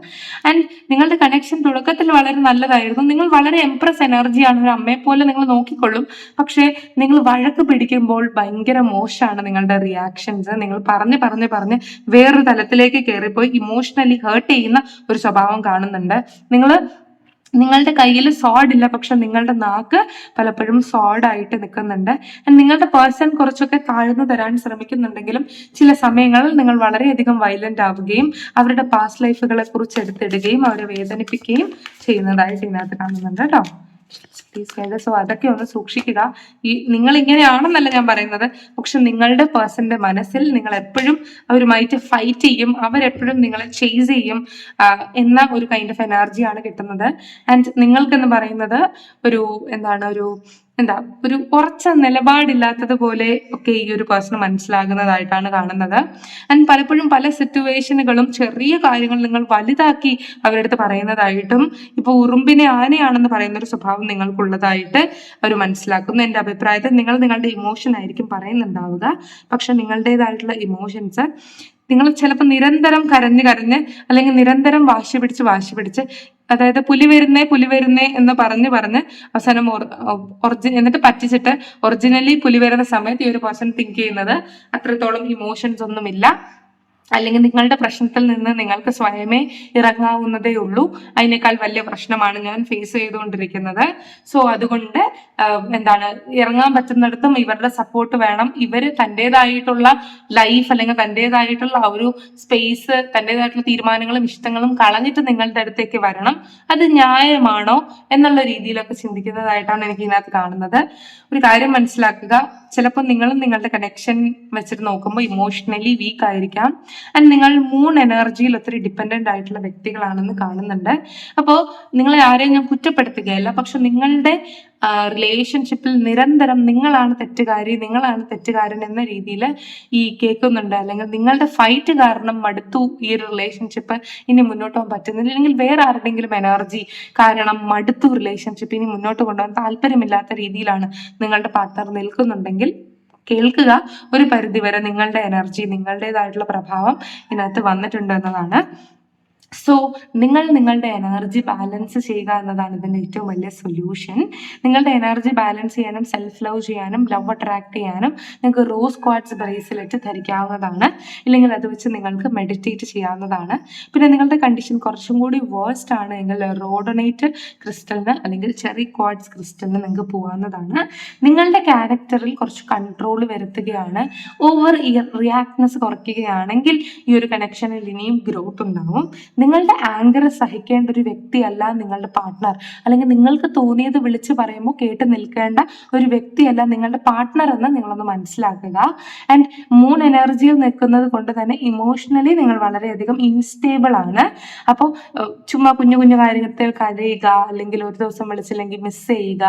A: ആൻഡ് നിങ്ങളുടെ കണക്ഷൻ തുടക്കത്തിൽ വളരെ നല്ലതായിരുന്നു. നിങ്ങൾ വളരെ എംപ്രസ് എനർജിയാണ് ഒരു അമ്മയെ പോലെ നിങ്ങൾ നോക്കിക്കൊള്ളും. പക്ഷേ നിങ്ങൾ വഴക്ക് പിടിക്കുമ്പോൾ ഭയങ്കര മോശമാണ് നിങ്ങളുടെ റിയാക്ഷൻസ് നിങ്ങൾ പറഞ്ഞ് പറഞ്ഞ് പറഞ്ഞ് വേറൊരു തലത്തിലേക്ക് കയറിപ്പോയി ഇമോഷണലി ഹേർട്ട് ചെയ്യുന്ന ഒരു സ്വഭാവം കാണുന്നുണ്ട്. നിങ്ങൾ നിങ്ങളുടെ കയ്യിൽ സോഡ് ഇല്ല പക്ഷെ നിങ്ങളുടെ നാക്ക് പലപ്പോഴും സോഡായിട്ട് നിൽക്കുന്നുണ്ട്. നിങ്ങളുടെ പേഴ്സൺ കുറച്ചൊക്കെ താഴ്ന്നു തരാൻ ശ്രമിക്കുന്നുണ്ടെങ്കിലും ചില സമയങ്ങളിൽ നിങ്ങൾ വളരെയധികം വയലന്റ് ആവുകയും അവരുടെ പാസ്റ്റ് ലൈഫുകളെ കുറിച്ച് എടുത്തിടുകയും അവരെ വേദനിപ്പിക്കുകയും ചെയ്യുന്നതായിട്ട് ഇതിനകത്ത് കാണുന്നുണ്ട് കേട്ടോ. പ്ലീസ് സോ അതൊക്കെ ഒന്ന് സൂക്ഷിക്കുക. ഈ നിങ്ങൾ ഇങ്ങനെയാണെന്നല്ല ഞാൻ പറയുന്നത്. പക്ഷെ നിങ്ങളുടെ പേഴ്സന്റെ മനസ്സിൽ നിങ്ങൾ എപ്പോഴും അവരുമായിട്ട് ഫൈറ്റ് ചെയ്യും. അവരെപ്പോഴും നിങ്ങളെ ചേസ് ചെയ്യും. എന്ന ഒരു കൈൻഡ് ഓഫ് എനർജിയാണ് കിട്ടുന്നത്. ആൻഡ് നിങ്ങൾക്കെന്ന് പറയുന്നത് ഒരു എന്താണ് ഒരു എന്താ ഒരു ഉറച്ച നിലപാടില്ലാത്തത് പോലെ ഒക്കെ ഈ ഒരു പേഴ്സൺ മനസ്സിലാകുന്നതായിട്ടാണ് കാണുന്നത്. ആൻഡ് പലപ്പോഴും പല സിറ്റുവേഷനുകളും ചെറിയ കാര്യങ്ങൾ നിങ്ങൾ വലുതാക്കി അവരുടെ അടുത്ത് പറയുന്നതായിട്ടും ഇപ്പൊ ഉറുമ്പിനെ ആനയാണെന്ന് പറയുന്ന ഒരു സ്വഭാവം നിങ്ങൾക്കുള്ളതായിട്ട് അവർ മനസ്സിലാക്കുന്നു. എന്റെ അഭിപ്രായത്തിൽ നിങ്ങൾ നിങ്ങളുടെ ഇമോഷൻ ആയിരിക്കും പറയുന്നുണ്ടാവുക. പക്ഷെ നിങ്ങളുടേതായിട്ടുള്ള ഇമോഷൻസ് നിങ്ങൾ ചിലപ്പോൾ നിരന്തരം കരഞ്ഞ് കരഞ്ഞ് അല്ലെങ്കിൽ നിരന്തരം വാശി പിടിച്ച് വാശി പിടിച്ച് അതായത് പുലി വരുന്നേ പുലി വരുന്നേ എന്ന് പറഞ്ഞ് പറഞ്ഞ് അവസാനം ഒറിജിൻ എന്നിട്ട് പറ്റിച്ചിട്ട് ഒറിജിനലി പുലി വരുന്ന സമയത്ത് ഈ ഒരു പേഴ്സൺ തിങ്ക് ചെയ്യുന്നത്. അത്രത്തോളം ഇമോഷൻസ് ഒന്നുമില്ല. അല്ലെങ്കിൽ നിങ്ങളുടെ പ്രശ്നത്തിൽ നിന്ന് നിങ്ങൾക്ക് സ്വയമേ ഇറങ്ങാവുന്നതേ ഉള്ളൂ. അതിനേക്കാൾ വലിയ പ്രശ്നമാണ് ഞാൻ ഫേസ് ചെയ്തുകൊണ്ടിരിക്കുന്നത്. സോ അതുകൊണ്ട് എന്താണ് ഇറങ്ങാൻ പറ്റുന്നിടത്തും ഇവരുടെ സപ്പോർട്ട് വേണം. ഇവർ തന്റെതായിട്ടുള്ള ലൈഫ് അല്ലെങ്കിൽ തന്റെതായിട്ടുള്ള ഒരു സ്പേസ് തന്റെതായിട്ടുള്ള തീരുമാനങ്ങളും ഇഷ്ടങ്ങളും കളഞ്ഞിട്ട് നിങ്ങളുടെ അടുത്തേക്ക് വരണം. അത് ന്യായമാണോ എന്നുള്ള രീതിയിലൊക്കെ ചിന്തിക്കുന്നതായിട്ടാണ് എനിക്ക് ഇതിനകത്ത് കാണുന്നത്. ഒരു കാര്യം മനസ്സിലാക്കുക. ചിലപ്പോൾ നിങ്ങളും നിങ്ങളുടെ കണക്ഷൻ വെച്ചിട്ട് നോക്കുമ്പോൾ ഇമോഷണലി വീക്ക് ആയിരിക്കാം. ആൻഡ് നിങ്ങൾ മൂൺ എനർജിയിൽ ഒത്തിരി ഡിപ്പെൻഡന്റ് ആയിട്ടുള്ള വ്യക്തികളാണെന്ന് കാണുന്നുണ്ട്. അപ്പോൾ നിങ്ങളെ ആരെയും ഞാൻ കുറ്റപ്പെടുത്തുകയല്ല. പക്ഷെ നിങ്ങളുടെ റിലേഷൻഷിപ്പിൽ നിരന്തരം നിങ്ങളാണ് തെറ്റുകാരി നിങ്ങളാണ് തെറ്റുകാരൻ എന്ന രീതിയിൽ ഈ കേൾക്കുന്നുണ്ട്. അല്ലെങ്കിൽ നിങ്ങളുടെ ഫൈറ്റ് കാരണം മടുത്തു ഈ ഒരു റിലേഷൻഷിപ്പ് ഇനി മുന്നോട്ട് പോകാൻ പറ്റുന്നില്ല. അല്ലെങ്കിൽ വേറെ ആരുടെങ്കിലും എനർജി കാരണം മടുത്തു റിലേഷൻഷിപ്പ് ഇനി മുന്നോട്ട് കൊണ്ടുപോകാൻ താല്പര്യമില്ലാത്ത രീതിയിലാണ് നിങ്ങളുടെ പാർട്ട്ണർ നിൽക്കുന്നുണ്ടെങ്കിൽ കേൾക്കുക. ഒരു പരിധിവരെ നിങ്ങളുടെ എനർജി നിങ്ങളുടേതായിട്ടുള്ള പ്രഭാവം ഇതിനകത്ത് വന്നിട്ടുണ്ട് എന്നതാണ് സോ നിങ്ങൾ നിങ്ങളുടെ എനർജി ബാലൻസ് ചെയ്യുക എന്നതാണ് ഇതിന്റെ ഏറ്റവും വലിയ സൊല്യൂഷൻ നിങ്ങളുടെ എനർജി ബാലൻസ് ചെയ്യാനും സെൽഫ് ലവ് ചെയ്യാനും ലവ് അട്രാക്ട് ചെയ്യാനും നിങ്ങൾക്ക് റോസ് ക്വാഡ്സ് ബ്രേസ്ലെറ്റ് ധരിക്കാവുന്നതാണ്. ഇല്ലെങ്കിൽ അത് വെച്ച് നിങ്ങൾക്ക് മെഡിറ്റേറ്റ് ചെയ്യാവുന്നതാണ്. പിന്നെ നിങ്ങളുടെ കണ്ടീഷൻ കുറച്ചും കൂടി വേഴ്സ്റ്റ് ആണ് എങ്കിൽ റോഡൊണേറ്റ് ക്രിസ്റ്റലിന് അല്ലെങ്കിൽ ചെറി ക്വാഡ്സ് ക്രിസ്റ്റലിന് നിങ്ങൾക്ക് പോകാവുന്നതാണ്. നിങ്ങളുടെ ക്യാരക്ടറിൽ കുറച്ച് കൺട്രോൾ വരുത്തുകയാണ്. ഓവർ റിയാക്ട്നെസ് കുറയ്ക്കുകയാണെങ്കിൽ ഈ ഒരു കണക്ഷനിൽ ഇനിയും ഗ്രോത്ത് ഉണ്ടാവും. നിങ്ങളുടെ ആങ്കർ സഹിക്കേണ്ട ഒരു വ്യക്തിയല്ല നിങ്ങളുടെ പാർട്ട്ണർ അല്ലെങ്കിൽ നിങ്ങൾക്ക് തോന്നിയത് വിളിച്ച് പറയുമ്പോൾ കേട്ട് നിൽക്കേണ്ട ഒരു വ്യക്തിയല്ല നിങ്ങളുടെ പാർട്ട്ണർ എന്ന് നിങ്ങളൊന്ന് മനസ്സിലാക്കുക. ആൻഡ് മൂൺ എനർജിയിൽ നിൽക്കുന്നത് കൊണ്ട് തന്നെ ഇമോഷണലി നിങ്ങൾ വളരെയധികം ഇൻസ്റ്റേബിൾ ആണ്. അപ്പോൾ ചുമ്മാ കുഞ്ഞു കുഞ്ഞു കാര്യത്തിൽ കരയുക അല്ലെങ്കിൽ ഒരു ദിവസം വിളിച്ചില്ലെങ്കിൽ മിസ് ചെയ്യുക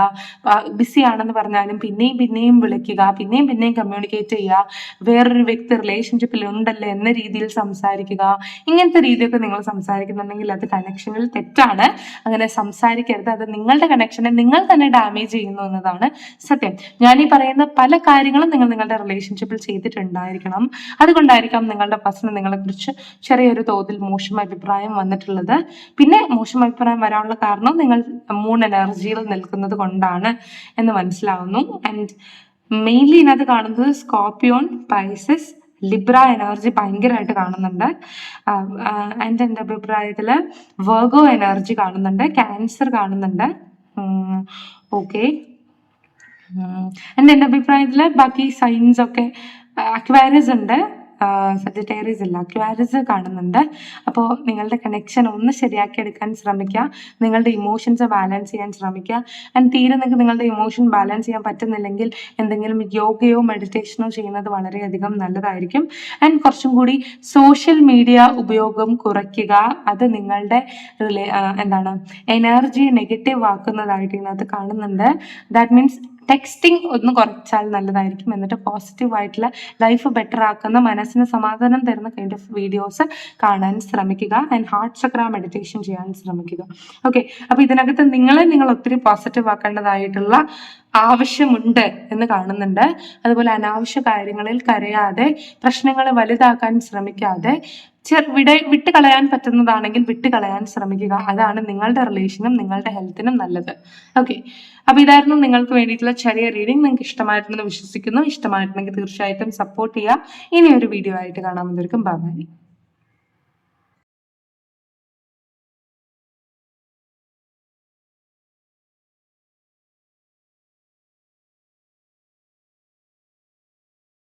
A: ബിസി ആണെന്ന് പറഞ്ഞാലും പിന്നെയും പിന്നെയും വിളിക്കുക പിന്നെയും പിന്നെയും കമ്മ്യൂണിക്കേറ്റ് ചെയ്യുക. വേറൊരു വ്യക്തി റിലേഷൻഷിപ്പിൽ ഉണ്ടല്ലോ എന്ന രീതിയിൽ സംസാരിക്കുക. ഇങ്ങനത്തെ രീതിയൊക്കെ നിങ്ങൾ സംസാരിക്കുന്നുണ്ടെങ്കിൽ അത് കണക്ഷനിൽ തെറ്റാണ്. അങ്ങനെ സംസാരിക്കരുത്. അത് നിങ്ങളുടെ കണക്ഷനെ നിങ്ങൾ തന്നെ ഡാമേജ് ചെയ്യുന്നു എന്നതാണ് സത്യം. ഞാൻ ഈ പറയുന്ന പല കാര്യങ്ങളും നിങ്ങൾ നിങ്ങളുടെ റിലേഷൻഷിപ്പിൽ ചെയ്തിട്ടുണ്ടായിരിക്കണം. അതുകൊണ്ടായിരിക്കാം നിങ്ങളുടെ പ്രശ്നം നിങ്ങളെ കുറിച്ച് ചെറിയൊരു തോതിൽ മോശം അഭിപ്രായം വന്നിട്ടുള്ളത്. പിന്നെ മോശം അഭിപ്രായം വരാനുള്ള കാരണം നിങ്ങൾ മൂൺ എനർജിയിൽ നിൽക്കുന്നത് കൊണ്ടാണ് എന്ന് മനസ്സിലാവുന്നു. ആൻഡ് മെയിൻലി ഇതിനകത്ത് കാണുന്നത് സ്കോർപ്പിയോൺ പൈസസ് ലിബ്ര എനർജി ഭയങ്കരമായിട്ട് കാണുന്നുണ്ട്. ആൻഡ് എന്റെ അഭിപ്രായത്തിൽ വർഗോ എനർജി കാണുന്നുണ്ട്. ക്യാൻസർ കാണുന്നുണ്ട്. ഓക്കെ ആൻഡ് എന്റെ അഭിപ്രായത്തിൽ ബാക്കി സൈൻസ് ഒക്കെ അക്വാരിയസ് ഉണ്ട്. സജിറ്റേറിയസ് ഇല്ല ക്വാരിസ് കാണുന്നുണ്ട്. അപ്പോൾ നിങ്ങളുടെ കണക്ഷൻ ഒന്ന് ശരിയാക്കി എടുക്കാൻ ശ്രമിക്കുക. നിങ്ങളുടെ ഇമോഷൻസ് ബാലൻസ് ചെയ്യാൻ ശ്രമിക്കുക. ആൻഡ് തീരെ നിങ്ങൾക്ക് നിങ്ങളുടെ ഇമോഷൻ ബാലൻസ് ചെയ്യാൻ പറ്റുന്നില്ലെങ്കിൽ എന്തെങ്കിലും യോഗയോ മെഡിറ്റേഷനോ ചെയ്യുന്നത് വളരെയധികം നല്ലതായിരിക്കും. ആൻഡ് കുറച്ചും കൂടി സോഷ്യൽ മീഡിയ ഉപയോഗം കുറയ്ക്കുക. അത് നിങ്ങളുടെ റിലേ എന്താണ് എനർജി നെഗറ്റീവ് ആക്കുന്നതായിട്ട് ഇതിനകത്ത് കാണുന്നുണ്ട്. ദാറ്റ് മീൻസ് ടെക്സ്റ്റിംഗ് ഒന്ന് കുറച്ചാൽ നല്ലതായിരിക്കും. എന്നിട്ട് പോസിറ്റീവ് ആയിട്ടുള്ള ലൈഫ് ബെറ്റർ ആക്കുന്ന മനസ്സിന് സമാധാനം തരുന്ന കൈൻഡ് ഓഫ് വീഡിയോസ് കാണാൻ ശ്രമിക്കുക. ആൻഡ് ഹാർട്ട് ചക്ര മെഡിറ്റേഷൻ ചെയ്യാൻ ശ്രമിക്കുക. ഓക്കെ അപ്പൊ ഇതിനകത്ത് നിങ്ങളെ നിങ്ങൾ ഒത്തിരി പോസിറ്റീവ് ആക്കേണ്ടതായിട്ടുള്ള ആവശ്യമുണ്ട് എന്ന് കാണുന്നുണ്ട്. അതുപോലെ അനാവശ്യ കാര്യങ്ങളിൽ കരയാതെ പ്രശ്നങ്ങൾ വലുതാക്കാൻ ശ്രമിക്കാതെ വിട വിട്ട് കളയാൻ പറ്റുന്നതാണെങ്കിൽ വിട്ട് കളയാൻ ശ്രമിക്കുക. അതാണ് നിങ്ങളുടെ റിലേഷനും നിങ്ങളുടെ ഹെൽത്തിനും നല്ലത്. ഓക്കെ അപ്പൊ ഇതായിരുന്നു നിങ്ങൾക്ക് വേണ്ടിയിട്ടുള്ള ചെറിയ റീഡിംഗ് നിങ്ങൾക്ക് ഇഷ്ടമായിട്ടുണ്ടെന്ന് വിശ്വസിക്കുന്നു. ഇഷ്ടമായിട്ടുണ്ടെങ്കിൽ തീർച്ചയായിട്ടും സപ്പോർട്ട് ചെയ്യുക. ഇനി ഒരു വീഡിയോ ആയിട്ട് കാണാമെന്നവർക്കും ബൈ